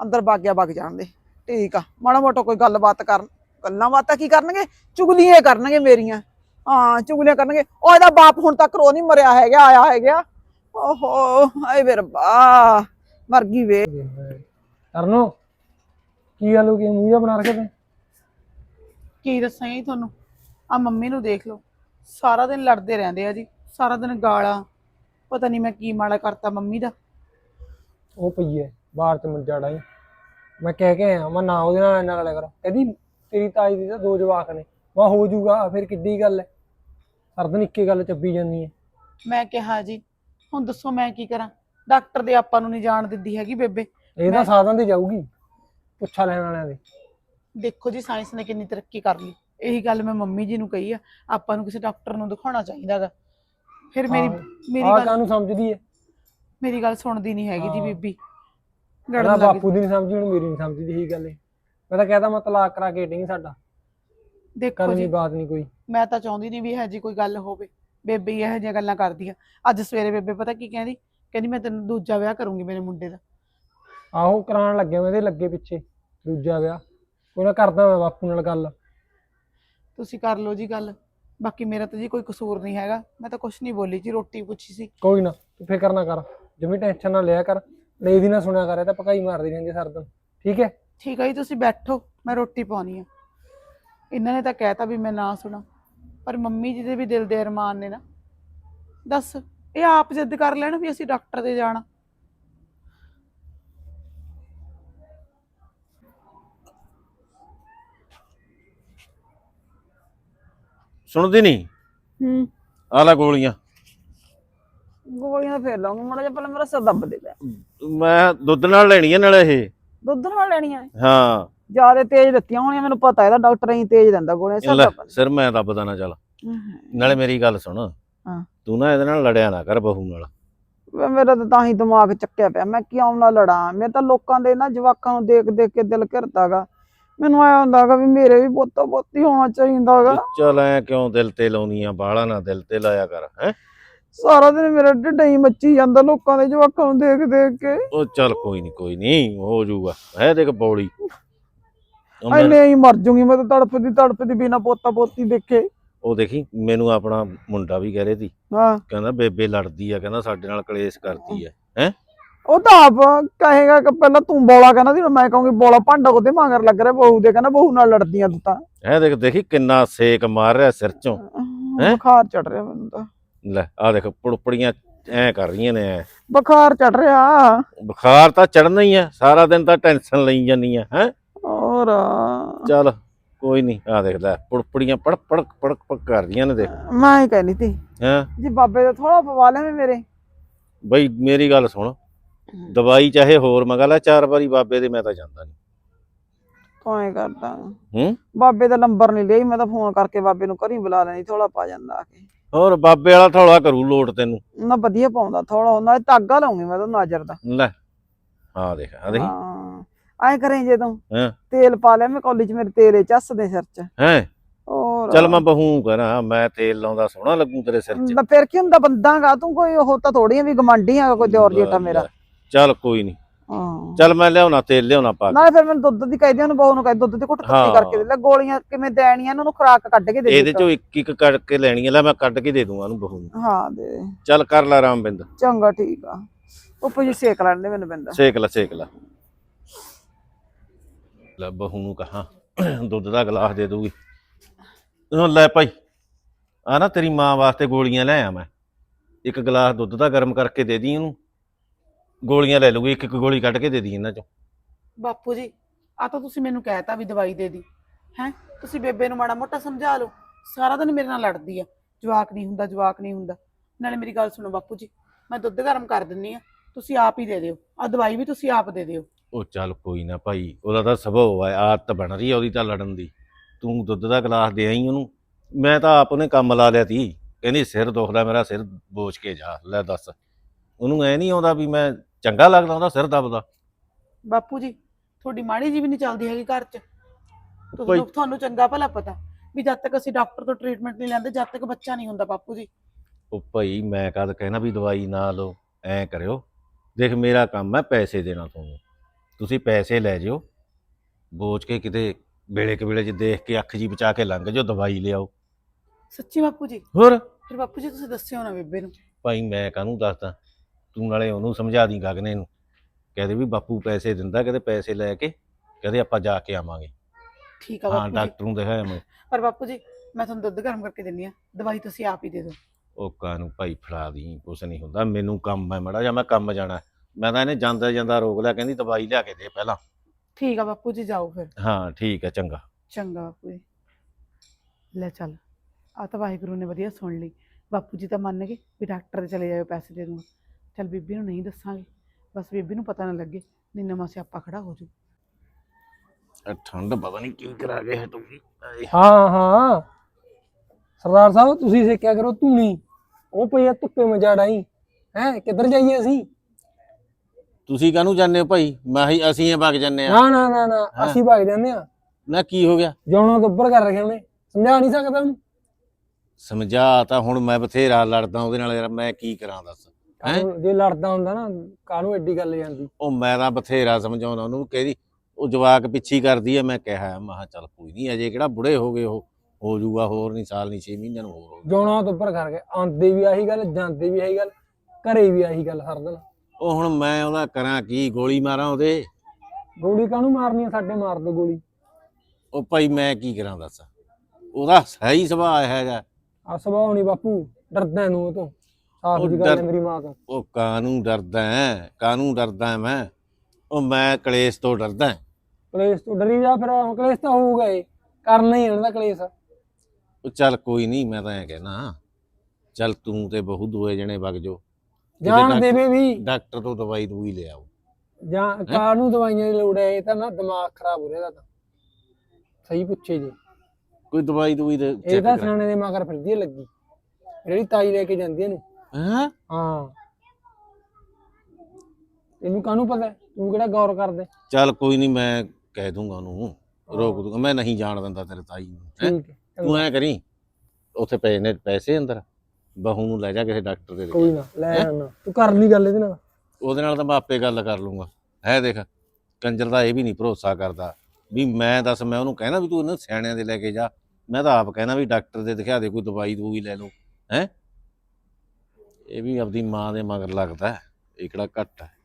ਅੰਦਰ ਵਗ ਗਿਆ ਵਗ ਜਾਣ ਦੇ। ਠੀਕ ਆ ਮਾੜਾ ਮੋਟਾ ਕੋਈ ਗੱਲਬਾਤ ਕਰਨ। ਗੱਲਾਂ ਬਾਤਾਂ ਕੀ ਕਰਨਗੇ? ਚੁਗਲੀਆਂ ਕਰਨਗੇ ਮੇਰੀਆਂ। ਹਾਂ ਚੁਗਲੀਆਂ ਕਰਨਗੇ। ਉਹ ਇਹਦਾ ਬਾਪ ਹੁਣ ਤੱਕ ਰੋ ਨਹੀਂ ਮਰਿਆ ਹੈਗਾ ਆਇਆ ਹੈਗਾ। ਓਹੋ ਹਾਏ ਵੇ ਰੱਬਾ ਮਰ ਗਈ ਵੇ। ਕਰਨੋ ਕੀ ਗੱਲ ਹੋ ਗਈ? ਮੂੰਹ ਜਿਹਾ ਬਣਾ ਰੱਖਿਆ ਤੇ। ਕੀ ਦੱਸਾਂ ਜੀ ਤੁਹਾਨੂੰ? ਆ ਮੰਮੀ ਨੂੰ ਦੇਖ ਲਓ। ਸਾਰਾ ਦਿਨ ਲੜਦੇ ਰਹਿੰਦੇ ਆ ਜੀ। ਸਾਰਾ ਦਿਨ ਗਾਲਾਂ। ਪਤਾ ਨਹੀਂ ਮੈਂ ਕੀ ਮਾੜਾ ਕਰਤਾ ਮੰਮੀ ਦਾ। ਉਹ ਪਈ ਹੈ ਬਾਹਰ ਤੇ ਮੰਜਾ ਡਾਈ ਮੈਂ ਕਹਿ ਕੇ ਆਇਆ ਮੈਂ ਨਾ ਉਹਦੇ ਨਾਲ ਇੰਨਾ ਲੜਿਆ ਕਰ। ਕਹਿੰਦੀ ਤੇਰੀ ਤਾਈ ਦੀ ਤਾਂ ਦੋ ਜਵਾਕ ਨੇ। ਮੈਂ ਹੋ ਜਾਊਗਾ ਫਿਰ ਕਿੱਡੀ ਗੱਲ ਹੈ ਹਰ ਦਿਨ ਇੱਕੇ ਗੱਲ ਚੱਬੀ ਜਾਂਦੀ ਹੈ ਮੈਂ ਕਿਹਾ ਜੀ ਹੁਣ ਦੱਸੋ ਮੈਂ ਕੀ ਕਰਾਂ? ਡਾਕਟਰ ਦੇ ਆਪਾਂ ਨੂੰ ਨਹੀਂ ਜਾਣ ਦਿੰਦੀ ਹੈਗੀ ਬੇਬੇ। ਇਹ ਤਾਂ ਸਾਧਨ ਤੇ ਜਾਊਗੀ ਪੁੱਛਾ ਲੈਣ ਵਾਲਿਆਂ ਦੇ। ਦੇਖੋ ਜੀ ਸਾਇੰਸ ਨੇ ਕਿੰਨੀ ਤਰੱਕੀ ਕਰ ਲਈ। ਇਹੀ ਗੱਲ ਮੈਂ ਮੰਮੀ ਜੀ ਨੂੰ ਕਹੀ ਆ ਆਪਾਂ ਨੂੰ ਕਿਸੇ ਡਾਕਟਰ ਨੂੰ ਦਿਖਾਉਣਾ ਚਾਹੀਦਾਗਾ ਫਿਰ ਮੇਰੀ। ਮੇਰੀ ਗੱਲ ਕਾਹਨੂੰ ਸਮਝਦੀ ਹੈ ਮੇਰੀ ਗੱਲ ਸੁਣਦੀ ਨਹੀਂ ਹੈਗੀ ਜੀ ਹਾਂ। ਬੀਬੀ। ਲੜਨ ਲੱਗ ਬਾਪੂ ਦੀ ਨਹੀਂ ਸਮਝੀ ਹੁਣ ਮੇਰੀ ਨਹੀਂ ਸਮਝਦੀ ਇਹੀ ਗੱਲ ਹੈ ਮੈਂ ਤਾਂ ਕਹਿਤਾ ਮੈਂ ਤਲਾਕ ਕਰਾ ਕੇ ਹਟਾਂਗੀ ਸਾਡਾ। ਦੇਖੋ ਕਰਨੀ ਜੀ। ਬਾਤ ਨਹੀਂ ਕੋਈ। ਮੈਂ ਤਾਂ ਚਾਹੁੰਦੀ ਨਹੀਂ ਵੀ ਇਹ ਜੀ ਕੋਈ ਗੱਲ ਹੋਵੇ। ਬੇਬੇ ਹੀ ਇਹੋ ਜਿਹੀਆਂ ਗੱਲਾਂ ਕਰਦੀ ਆ। ਅੱਜ ਸਵੇਰੇ ਬੇਬੇ ਪਤਾ ਕੀ ਕਹਿੰਦੀ? ਕਹਿੰਦੀ ਮੈਂ ਤੈਨੂੰ ਦੂਜਾ ਵਿਆਹ ਕਰੂੰਗੀ ਮੇਰੇ ਮੁੰਡੇ ਦਾ। ਆਹੋ ਕਰਾਉਣ ਲੱਗਿਆ ਮੈਂ ਇਹਦੇ ਲੱਗੇ ਪਿੱਛੇ ਦੂਜਾ ਵਿਆਹ। ਕੋਈ ਨਾ ਕਰਦਾ ਮੈਂ ਬਾਪੂ ਨਾਲ ਗੱਲ। ਤੁਸੀਂ ਕਰ ਲਓ ਜੀ ਗੱਲ। ਬਾਕੀ ਮੇਰਾ ਤਾਂ ਜੀ ਕੋਈ ਕਸੂਰ ਨਹੀਂ ਹੈਗਾ। ਮੈਂ ਤਾਂ ਕੁਝ ਨਹੀਂ ਬੋਲੀ ਜੀ ਰੋਟੀ ਪੁੱਛੀ ਸੀ। ਕੋਈ ਨਾ ਤੂੰ ਫਿਕਰ ਨਾ ਕਰ। ਜਮੀ ਟੈਨਸ਼ਨ ਨਾ ਲਿਆ ਕਰ ਲੈ ਦੀ ਨਾ ਸੁਣਿਆ ਕਰ ਇਹ ਤਾਂ ਪਕਾਈ ਮਾਰਦੀ ਰਹਿੰਦੀ ਸਾਰਾ ਦਿਨ ਠੀਕ ਹੈ? ਠੀਕ ਹੈ ਜੀ ਤੁਸੀਂ ਬੈਠੋ ਮੈਂ ਰੋਟੀ ਪਾਉਣੀ ਆ। ਇਹਨਾਂ ਨੇ ਤਾਂ ਕਹਿਤਾ ਵੀ ਮੈਂ ਨਾ ਸੁਣਾ। ਪਰ ਮੰਮੀ ਜੀ ਦੇ ਵੀ ਦਿਲ ਦੇ ਅਰਮਾਨ ਨੇ ਨਾ। ਦੱਸ ਇਹ ਆਪ ਜਿੱਦ ਕਰ ਲੈਣ ਵੀ ਅਸੀਂ ਡਾਕਟਰ ਦੇ ਜਾਣਾ। ਸੁਣਦੀ ਨਹੀਂ? ਹੂੰ। ਆ ਲੈ ਗੋਲੀਆਂ। ਗੋਲੀਆਂ ਫੇਰ ਲਾਉਂਗਾ ਮਾੜਾ ਜਿਹਾ ਪਹਿਲਾਂ ਮੇਰਾ ਸਿਰ ਦੱਬ ਦੇ ਲੈ। ਮੈਂ ਦੁੱਧ ਨਾਲ ਲੈਣੀ ਆ ਨਾਲੇ ਇਹ। ਦੁੱਧ ਨਾਲ ਲੈਣੀਆਂ? ਹਾਂ। ਜ਼ਿਆਦਾ ਤੇਜ਼ ਦਿੱਤੀਆਂ ਹੋਣੀਆਂ ਮੈਨੂੰ ਪਤਾ ਇਹਦਾ ਡਾਕਟਰ ਹੀ ਤੇਜ਼ ਦਿੰਦਾ ਗੋਲੀਆਂ ਸਿਰ ਲੈ ਦੱਬ ਸਿਰ ਮੈਂ ਦੱਬਦਾ ਨਾ ਚੱਲ। ਨਾਲੇ ਮੇਰੀ ਗੱਲ ਸੁਣ। ਤੂੰ ਨਾ ਇਹਦੇ ਨਾਲ ਲੜਿਆ ਨਾ ਕਰ ਬਹੂ ਨਾਲ। ਵੇ ਮੇਰਾ ਤਾਂ ਤਾਂ ਹੀ ਦਿਮਾਗ ਚੱਕਿਆ ਪਿਆ ਮੈਂ ਕਿਉਂ ਨਾ ਲੜਾਂ? ਮੈਂ ਤਾਂ ਲੋਕਾਂ ਦੇ ਨਾ ਜਵਾਕਾਂ ਨੂੰ ਦੇਖ ਦੇਖ ਕੇ ਦਿਲ ਘਿਰਦਾਗਾ ਮੈਨੂੰ ਆਇਆ ਹੁੰਦਾਗਾ ਵੀ ਮੇਰੇ ਵੀ ਪੁੱਤੋ ਪੁੱਤੀ ਹੋਣਾ ਚਾਹੀਦਾਗਾ ਚੱਲ ਐ ਕਿਉਂ ਦਿਲ ਤੇ ਲਾਉਣੀ ਆ? ਬਾਹਲਾ ਨਾ ਦਿਲ ਤੇ ਲਾਇਆ ਕਰ ਹੈ? ਸਾਰਾ ਦਿਨ ਮੇਰਾ ਢਿੱਡ ਹੀ ਮੱਚੀ ਜਾਂਦਾ ਲੋਕਾਂ ਦੇ ਜਵਾਕਾਂ ਨੂੰ ਦੇਖ ਦੇਖ ਕੇ। ਉਹ ਚੱਲ ਕੋਈ ਨਹੀਂ ਕੋਈ ਨਹੀਂ ਹੋ ਜਾਊਗਾ। ਹੈ ਦੇਖ ਬੌਲੀ। ਐਨੇ ਹੀ ਮਰ ਜੂਗੀ ਮੈਂ ਤਾਂ ਤੜਫਦੀ ਤੜਫਦੀ ਬਿਨਾ ਪੋਤਾ ਪੋਤੀ ਦੇਖੇ। ਉਹ ਦੇਖੀ ਮੈਨੂੰ ਆਪਣਾ ਮੁੰਡਾ ਵੀ ਕਹਿ ਰਿਹਾ ਸੀ। ਹਾਂ। ਕਹਿੰਦਾ ਬੇਬੇ ਲੜਦੀ ਆ ਕਹਿੰਦਾ ਸਾਡੇ ਨਾਲ ਕਲੇਸ਼ ਕਰਦੀ ਆ। ਉਹ ਤਾਂ ਆਪ ਕਹੇਗਾ ਕਿ ਪਹਿਲਾਂ ਤੂੰ ਬੋਲਾ ਕਹਿੰਦਾ ਸੀ ਮੈਂ ਕਹੂੰਗੀ ਬੋਲਾ ਭਾਂਡਾ ਉਹਦੇ ਮਗਰ ਲੱਗ ਰਿਹਾ ਬਹੂ ਦੇ ਕਹਿੰਦਾ ਬਹੂ ਨਾਲ ਲੜਦੀਆਂ ਤੂੰ ਤਾਂ। ਹੈ ਦੇਖ ਦੇਖੀ ਕਿੰਨਾ ਸੇਕ ਮਾਰ ਰਿਹਾ ਸਿਰ ਚੋਂ। ਹੈਂ? ਬੁਖਾਰ ਚੜ ਰਿਹਾ ਮੈਨੂੰ ਤਾਂ। ਲੈ ਆ ਦੇਖ ਪੁੜਪੜੀਆਂ ਐ ਕਰ ਰਹੀਆਂ ਨੇ। ਐਂ। ਬੁਖਾਰ ਚੜ ਰਿਹਾ। ਬੁਖਾਰ ਤਾਂ ਚੜਨਾ ਹੀ ਆ ਸਾਰਾ ਦਿਨ ਤਾਂ ਟੈਨਸ਼ਨ ਲਈ ਜਾਂਦੀ ਆ ਹੈ? ਹੋਰ। ਚੱਲ ਕੋਈ ਨਹੀਂ ਆ ਦੇਖ ਲੈ ਪੁੜਪੜੀਆਂ ਪੜ ਪੜ ਪੜ ਪੜ ਕਰ ਰਹੀਆਂ ਨੇ ਦੇਖ। ਮੈਂ ਹੀ ਕਹਿਣੀ ਤੀ ਹਾਂ? ਜੀ ਬਾਬੇ ਦਾ ਥੋੜਾ ਪਵਾ ਲੈ ਮੇਰੇ। ਬਈ ਮੇਰੀ ਗੱਲ ਸੁਣ। ਦਵਾਈ ਚਾਹੇ ਹੋਰ ਮੰਗਾ ਲੈ ਚਾਰ ਵਾਰੀ ਬਾਬੇ ਦੇ ਮੈਂ ਤਾਂ ਜਾਂਦਾ ਨਹੀਂ ਤੂੰ ਐ ਕਰਦਾ। ਹੂੰ? ਬਾਬੇ ਦਾ ਨੰਬਰ ਨਹੀਂ ਲਈ ਮੈਂ ਤਾਂ ਫੋਨ ਕਰਕੇ ਬਾਬੇ ਨੂੰ ਘਰੀ ਬੁਲਾ ਲੈਣੀ ਥੋੜਾ ਪਾ ਜਾਂਦਾ ਆ ਕੇ। ਹੋਰ ਬਾਬੇ ਵਾਲਾ ਥੋੜਾ ਕਰੂ ਲੋਟ ਤੈਨੂੰ। ਨਾ ਵਧੀਆ ਪਾਉਂਦਾ ਥੋੜਾ ਨਾਲੇ ਧਾਗਾ ਲਾਉਂਗੀ ਮੈਂ ਤਾਂ ਨਾਜ਼ਰ ਦਾ। ਲੈ ਆ ਦੇਖ ਆ ਦੇਖ। ਹਾਂ ਐ ਕਰੇ ਜੇ ਤੂੰ। ਹਾਂ। ਤੇਲ ਪਾ ਲਿਆ ਮੈਂ ਕਾਲਜ ਮੇਰੇ ਤੇਲੇ ਚੱਸਦੇ ਸਿਰ 'ਚ। ਹੈ? ਹੋਰ। ਚੱਲ ਮੈਂ ਬਹੂ ਕਰਾਂ ਮੈਂ ਤੇਲ ਲਾਉਂਦਾ ਸੋਹਣਾ ਲੱਗੂ ਤੇਰੇ ਸਿਰ 'ਚ। ਫਿਰ ਕੀ ਹੁੰਦਾ ਬੰਦਾਗਾ ਤੂੰ ਕੋਈ ਉਹ ਤਾਂ ਥੋੜੀਆਂ ਵੀ ਗਮੰਡੀ ਆ ਕੋਈ ਦਿਓਰ ਜੇਠਾ ਮੇਰਾ। ਚੱਲ ਕੋਈ ਨਹੀਂ ਹਾਂ। ਚੱਲ ਮੈਂ ਲਿਆਉਣਾ ਤੇਲ ਲਿਆਉਣਾ ਪਾ ਕੇ। ਨਾਲੇ ਫਿਰ ਮੈਨੂੰ ਦੁੱਧ ਦੀ ਕਹਿਦੀ ਉਹਨੂੰ ਬਹੂ ਨੂੰ ਕਹਿ ਦੁੱਧ ਦੀ ਘੁੱਟ ਹਾਂ। ਕਰਕੇ ਦੇ ਲੈ ਗੋਲੀਆਂ ਕਿਵੇਂ ਦੇਣੀਆਂ ਇਹਨਾਂ ਨੂੰ ਖੁਰਾਕ ਕੱਢ ਕੇ ਦੇ ਇਹਦੇ ਚੋਂ ਇੱਕ ਇੱਕ ਕੱਢ ਕੇ ਲੈਣੀ ਆ ਲੈ ਮੈਂ ਕੱਢ ਕੇ ਦੇ ਦੂੰਗਾ ਉਹਨੂੰ ਬਹੂ ਨੂੰ। ਹਾਂ ਦੇ। ਚੱਲ ਕਰ ਲੈ ਆਰਾਮ ਬਿੰਦ। ਚੰਗਾ ਠੀਕ ਆ। ਉੱਪਰ ਜੀ ਸੇਕ ਲੈਣ ਦੇ ਮੈਨੂੰ ਬੰਦਾ। ਸੇਕ ਲੈ ਸੇਕ ਲੈ। ਲੈ ਬਹੂ ਨੂੰ ਕਹਾ ਦੁੱਧ ਦਾ ਗਲਾਸ ਦੇ ਦੂਗੀ। ਉਹ ਲੈ ਭਾਈ ਆ ਨਾ ਤੇਰੀ ਮਾਂ ਵਾਸਤੇ ਗੋਲੀਆਂ ਲੈ ਆ ਮੈਂ ਇੱਕ ਗਲਾਸ ਦੁੱਧ ਦਾ ਗਰਮ ਕਰਕੇ ਦੇ ਦੀ ਉਹਨੂੰ। ਗੋਲੀਆਂ ਲੈ ਲੂਗੀ ਇੱਕ ਇੱਕ ਗੋਲੀ ਕੱਢ ਕੇ ਦੇ ਦੀ ਇਹਨਾਂ ਚੋਂ। ਬਾਪੂ ਜੀ ਆ ਤਾਂ ਤੁਸੀਂ ਮੈਨੂੰ ਕਹਿਤਾ ਵੀ ਦਵਾਈ ਦੇ ਦੀ। ਹੈ ਤੁਸੀਂ ਬੇਬੇ ਨੂੰ ਮਾੜਾ ਮੋਟਾ ਸਮਝਾ ਲਓ। ਸਾਰਾ ਦਿਨ ਮੇਰੇ ਨਾਲ ਲੜਦੀ ਆ। ਜਵਾਕ ਨਹੀਂ ਹੁੰਦਾ ਜਵਾਕ ਨਹੀਂ ਹੁੰਦਾ। ਨਾਲੇ ਮੇਰੀ ਗੱਲ ਸੁਣੋ ਬਾਪੂ ਜੀ ਮੈਂ ਦੁੱਧ ਗਰਮ ਕਰ ਦਿੰਨੀ ਆ। ਤੁਸੀਂ ਆਪ ਹੀ ਦੇ ਦਿਓ। ਆ ਦਵਾਈ ਵੀ ਤੁਸੀਂ ਆਪ ਦੇ ਦਿਓ। ਉਹ ਚੱਲ ਕੋਈ ਨਾ ਭਾਈ ਉਹਦਾ ਤਾਂ ਸੁਭਾਅ ਹੈ ਆਦਤ ਬਣ ਰਹੀ ਹੈ ਉਹਦੀ ਤਾਂ ਲੜਨ ਦੀ। ਤੂੰ ਦੁੱਧ ਦਾ ਗਲਾਸ ਦੇ ਆਈ ਉਹਨੂੰ। ਮੈਂ ਤਾਂ ਆਪ ਉਹਨੇ ਕੰਮ ਲਾ ਲਿਆ ਤੀ। ਕਹਿੰਦੀ ਸਿਰ ਦੁਖਦਾ ਮੇਰਾ ਸਿਰ ਬੋਝ ਕੇ ਜਾ ਲੈ ਦੱਸ। ਉਹਨੂੰ ਐ ਨਹੀਂ ਆਉਂਦਾ ਵੀ ਮੈਂ ਚੰਗਾ ਲੱਗਦਾ ਉਹਦਾ ਸਿਰ ਦਬਦਾ। ਬਾਪੂ ਜੀ ਤੁਹਾਡੀ ਮਾੜੀ ਜੀ ਵੀ ਨਹੀਂ ਚੱਲਦੀ ਹੈਗੀ ਘਰ 'ਚ। ਭਾਈ- ਤੁਹਾਨੂੰ ਤੁਹਾਨੂੰ ਚੰਗਾ ਭਲਾ ਪਤਾ ਵੀ ਜਦ ਤੱਕ ਅਸੀਂ ਡਾਕਟਰ ਤੋਂ ਟ੍ਰੀਟਮੈਂਟ ਨਹੀਂ ਲੈਂਦੇ ਜਦ ਤੱਕ ਬੱਚਾ ਨਹੀਂ ਹੁੰਦਾ ਬਾਪੂ ਜੀ। ਉਹ ਭਾਈ ਮੈਂ ਕਦ ਕਹਿਣਾ ਵੀ ਦਵਾਈ ਨਾ ਲਓ ਐ ਕਰਿਓ। ਦੇਖ ਮੇਰਾ ਕੰਮ ਹੈ ਪੈਸੇ ਦੇਣਾ ਤੁਹਾਨੂੰ। ਤੁਸੀਂ ਪੈਸੇ ਲੈ ਜਿਓ। ਬੋਝ ਕੇ ਕਿਤੇ ਵੇਲੇ ਕੇ ਵੇਲੇ ਚ ਦੇਖ ਕੇ ਅੱਖ ਜੀ ਬਚਾ ਕੇ ਲੰਘ ਜਾਓ ਦਵਾਈ ਲਿਆਓ। ਸੱਚੀ ਬਾਪੂ ਜੀ? ਹੋਰ? ਫਿਰ ਬਾਪੂ ਜੀ ਤੁਸੀਂ ਦੱਸਿਓ ਨਾ ਬੇਬੇ ਨੂੰ। ਭਾਈ ਮੈਂ ਕਾਹਨੂੰ ਦੱਸਦਾ? ਤੂੰ ਨਾਲੇ ਉਹਨੂੰ ਸਮਝਾ ਦੀ ਗਗਨੇ ਨੂੰ। ਕਹਦੇ ਵੀ ਬਾਪੂ ਪੈਸੇ ਦਿੰਦਾ ਕਹਿੰਦੇ ਪੈਸੇ ਲੈ ਕੇ ਕਹਦੇ ਆਪਾਂ ਜਾ ਕੇ ਆਵਾਂਗੇ। ਠੀਕ ਆ ਹਾਂ ਬਾਪੂ ਜੀ। ਡਾਕਟਰ ਨੂੰ ਦਿਖਾਇਆ ਮੈਂ। ਪਰ ਬਾਪੂ ਜੀ ਮੈਂ ਤੁਹਾਨੂੰ ਦੁੱਧ ਗਰਮ ਕਰਕੇ ਦਿੰਨੀ ਆ। ਦਵਾਈ ਤੁਸੀਂ ਆਪ ਹੀ ਦੇ ਦਿਓ। ਉਹ ਕਾਹਨੂੰ ਭਾਈ ਫੜਾ ਦੀ ਕੁਛ ਨਹੀਂ ਹੁੰਦਾ। ਮੈਨੂੰ ਕੰਮ ਹੈ ਮੜਾ ਜਾਂ ਮੈਂ ਕੰਮ ਜਾਣਾ। ਮੈਂ ਤਾਂ ਇਹਨੇ ਜਾਂਦਾ ਜਾਂਦਾ ਰੋਕ ਲਿਆ ਕਹਿੰਦੀ ਦਵਾਈ ਲਿਆ ਕੇ ਦੇ ਪਹਿਲਾਂ। ਠੀਕ ਆ ਬਾਪੂ ਜੀ ਜਾਓ ਫਿਰ। ਹਾਂ ਠੀਕ ਹੈ ਚੰਗਾ। ਚੰਗਾ ਬਾਪੂ ਜੀ। ਲੈ ਚੱਲ। ਆ ਤਾਂ ਵਾਹਿਗੁਰੂ ਨੇ ਵਧੀਆ ਸੁਣ ਲਈ। ਬਾਪੂ ਜੀ ਤਾਂ ਮੰਨ ਗਏ ਵੀ ਡਾਕਟਰ ਦੇ ਚਲੇ ਜਾਇਓ ਪੈਸੇ ਦੇ ਦੂੰਗਾ ਚੱਲ ਬੀਬੀ ਨੂੰ ਨਹੀਂ ਦੱਸਾਂਗੇ ਬਸ ਬੀਬੀ ਨੂੰ ਪਤਾ ਨਾ ਲੱਗੇ ਨਹੀਂ ਨਵਾਂ ਸਿਆਪਾ ਖੜਾ ਹੋ ਜੂ ਇਹ ਠੰਡ ਪਤਾ ਨਹੀਂ ਕੀ ਕਰਾ ਕੇ ਹਟੂਗੀ ਆਏ। ਹਾਂ ਹਾਂ। ਸਰਦਾਰ ਸਾਹਿਬ ਤੁਸੀਂ ਸੇਕਿਆ ਕਰੋ ਧੂਣੀ। ਉਹ ਪਈ ਆ ਧੁੱਪੇ ਮਜਾੜਾਈ ਹੈ। ਕਿੱਧਰ ਜਾਈਏ ਅਸੀਂ? ਤੁਸੀਂ ਕਾਹਨੂੰ ਜਾਂਦੇ ਹੋ ਭਾਈ? ਮੈਂ ਹੀ ਅਸੀਂ ਇਹ ਵਗ ਜਾਂਦੇ ਆ ਨਾ ਨਾ ਨਾ ਨਾ। ਹਾਂ। ਅਸੀਂ ਭੱਜ ਜਾਂਦੇ ਆ ਨਾ ਕੀ ਹੋ ਗਿਆ? ਜਿਉਣਾ ਤੋਂ ਉੱਪਰ ਕਰ ਰੱਖੇ ਉਹਨੇ ਸਮਝਾ ਨਹੀਂ ਸਕਦਾ ਉਹਨੂੰ। ਸਮਝਾ ਤਾਂ ਹੁਣ ਮੈਂ ਬਥੇਰਾ ਲੜਦਾ ਉਹਦੇ ਨਾਲ ਯਾਰ ਮੈਂ ਕੀ ਕਰਾਂ ਦੱਸ? ਹੈਂ? ਕਾਹਨੂੰ- ਜੇ ਲੜਦਾ ਹੁੰਦਾ ਨਾ ਕਾਹਨੂੰ ਐਡੀ ਗੱਲ ਜਾਂਦੀ? ਉਹ ਮੈਂ ਤਾਂ ਬਥੇਰਾ ਸਮਝਾਉਣਾ ਉਹਨੂੰ ਕਹਿੰਦੀ ਉਹ ਜਵਾਕ ਪਿੱਛੀ ਕਰਦੀ ਐ ਮੈਂ ਕਿਹਾ ਮੈਂ ਕਿਹਾ ਚੱਲ ਕੋਈ ਨਹੀਂ ਅਜੇ ਕਿਹੜਾ ਬੁੜੇ ਹੋ ਗਏ ਉਹ ਹੋ ਜਾਊਗਾ ਹੋਰ ਨਹੀਂ ਸਾਲ ਨਹੀਂ 6 ਮਹੀਨਿਆਂ ਨੂੰ ਹੋਰ ਹੋ। ਜਿਉਣਾ ਤੋਂ ਉੱਪਰ ਕਰ ਗਏ ਆਂਦੇ ਵੀ ਆਹੀ ਗੱਲ ਜਾਂਦੇ ਵੀ ਆਹੀ ਗੱਲ ਘਰੇ ਵੀ ਆਹੀ ਗੱਲ ਹਰ ਦਿਨ। ਉਹ ਹੁਣ ਮੈਂ ਉਹਦਾ ਕਰਾਂ ਕੀ ਗੋਲੀ ਮਾਰਾਂ ਉਹਦੇ? ਗੋਲੀ ਕਾਹਨੂੰ ਮਾਰਨੀ ਆ ਸਾਡੇ ਮਾਰ ਦੋ ਗੋਲੀ। ਉਹ ਭਾਈ ਮੈਂ ਕੀ ਕਰਾਂ ਦੱਸ? ਉਹਦਾ ਸਹੀ ਸੁਭਾਅ ਹੈਗਾ ਆ ਸੁਭਾਅ ਨਹੀਂ ਬਾਪੂ ਡਰਦਾ ਨੂੰ ਉਹ ਤੋਂ। ਸਾਫ਼ ਉਹ ਜੀ ਗੱਲ ਹੈ ਡਰ- ਮੇਰੀ ਮਾਂ ਤੋਂ ਉਹ ਕਾਨੂੰ ਡਰਦਾ ਹੈ? ਕਾਨੂੰ ਡਰਦਾ ਮੈਂ? ਉਹ ਮੈਂ ਕਲੇਸ਼ ਤੋਂ ਡਰਦਾ। ਕਲੇਸ਼ ਤੋਂ ਡਰੀ ਜਾ ਫਿਰ ਹੁਣ ਕਲੇਸ਼ ਤਾਂ ਹੋਊਗਾ ਏ ਕਰਨਾ ਹੀ ਇਹਨਾਂ ਦਾ ਕਲੇਸ਼। ਉਹ ਚੱਲ ਕੋਈ ਨਹੀਂ ਮੈਂ ਤਾਂ ਐ ਕਹਿਣਾ। ਚੱਲ ਤੂੰ ਤੇ ਬਹੁ ਦੋਏ ਜਣੇ ਵਗ ਜਾਓ। ਜਾਣ ਦੇਵੇ ਵੀ। ਡਾਕਟਰ ਤੋਂ ਦਵਾਈ ਦੂਈ ਲੈ ਆਓ। ਜਾਂ ਕਾਰ ਨੂੰ ਦਵਾਈਆਂ ਦੀ ਲੋੜ ਹੈ? ਇਹ ਤਾਂ ਨਾ ਦਿਮਾਗ ਖਰਾਬ ਹੋ ਰਿਹਾ ਤਾਂ। ਸਹੀ ਪੁੱਛੇ ਜੀ। ਕੋਈ ਦਵਾਈ ਦੂਈ ਦੇ ਇਹ ਤਾਂ ਸਿਆਣੇ ਦੇ ਮਗਰ ਫਿਰਦੀ ਲੱਗੀ। ਜਿਹੜੀ ਤਾਈ ਲੈ ਕੇ ਜਾਂਦੀ ਇਹਨੂੰ। ਹੈਂ? ਹਾਂ। ਤੈਨੂੰ ਕਾਹਨੂੰ ਪਤਾ ਹੈ? ਤੂੰ ਕਿਹੜਾ ਗੌਰ ਕਰਦਾ ਹੈ? ਚੱਲ ਕੋਈ ਨਹੀਂ ਮੈਂ ਕਹਿ ਦੂੰਗਾ ਉਹਨੂੰ। ਰੋਕ ਦੂੰਗਾ। ਮੈਂ ਨਹੀਂ ਜਾਣ ਦਿੰਦਾ ਤੇਰੇ ਤਾਈ ਨੂੰ ਹੈਂ? ਠੀਕ ਹੈ ਤੂੰ ਐ ਕਰੀ ਉੱਥੇ ਪਏ ਨੇ ਪੈਸੇ ਅੰਦਰ ਬਹੂ ਨੂੰ ਲੈ ਜਾ ਕਿਸੇ ਡਾਕਟਰ ਦੇ ਕੋਈ ਨਾ ਲੈ ਆਣਾ ਤੂੰ ਕਰ ਲਈ ਗੱਲ ਇਹਦੇ ਨਾਲ। ਉਹਦੇ ਨਾਲ ਤਾਂ ਮੈਂ ਆਪੇ ਗੱਲ ਕਰ ਲੂੰਗਾ। ਹੈ ਦੇਖ ਕੰਜਰ ਦਾ ਇਹ ਵੀ ਨਹੀਂ ਭਰੋਸਾ ਕਰਦਾ ਵੀ ਮੈਂ ਦੱਸ ਮੈਂ ਉਹਨੂੰ ਕਹਿਣਾ ਵੀ ਤੂੰ ਇਹਨਾਂ ਸਿਆਣਿਆਂ ਦੇ ਲੈ ਕੇ ਜਾ। ਮੈਂ ਤਾਂ ਆਪ ਕਹਿਣਾ ਵੀ ਡਾਕਟਰ ਦੇ ਦਿਖਾ ਦੇ ਕੋਈ ਦਵਾਈ ਦੂਈ ਲੈ ਲਓ। ਹੈ? ਇਹ ਵੀ ਆਪਦੀ ਮਾਂ ਦੇ ਮਗਰ ਲੱਗਦਾ ਇਹ ਕਿਹੜਾ ਘੱਟ ਹੈ।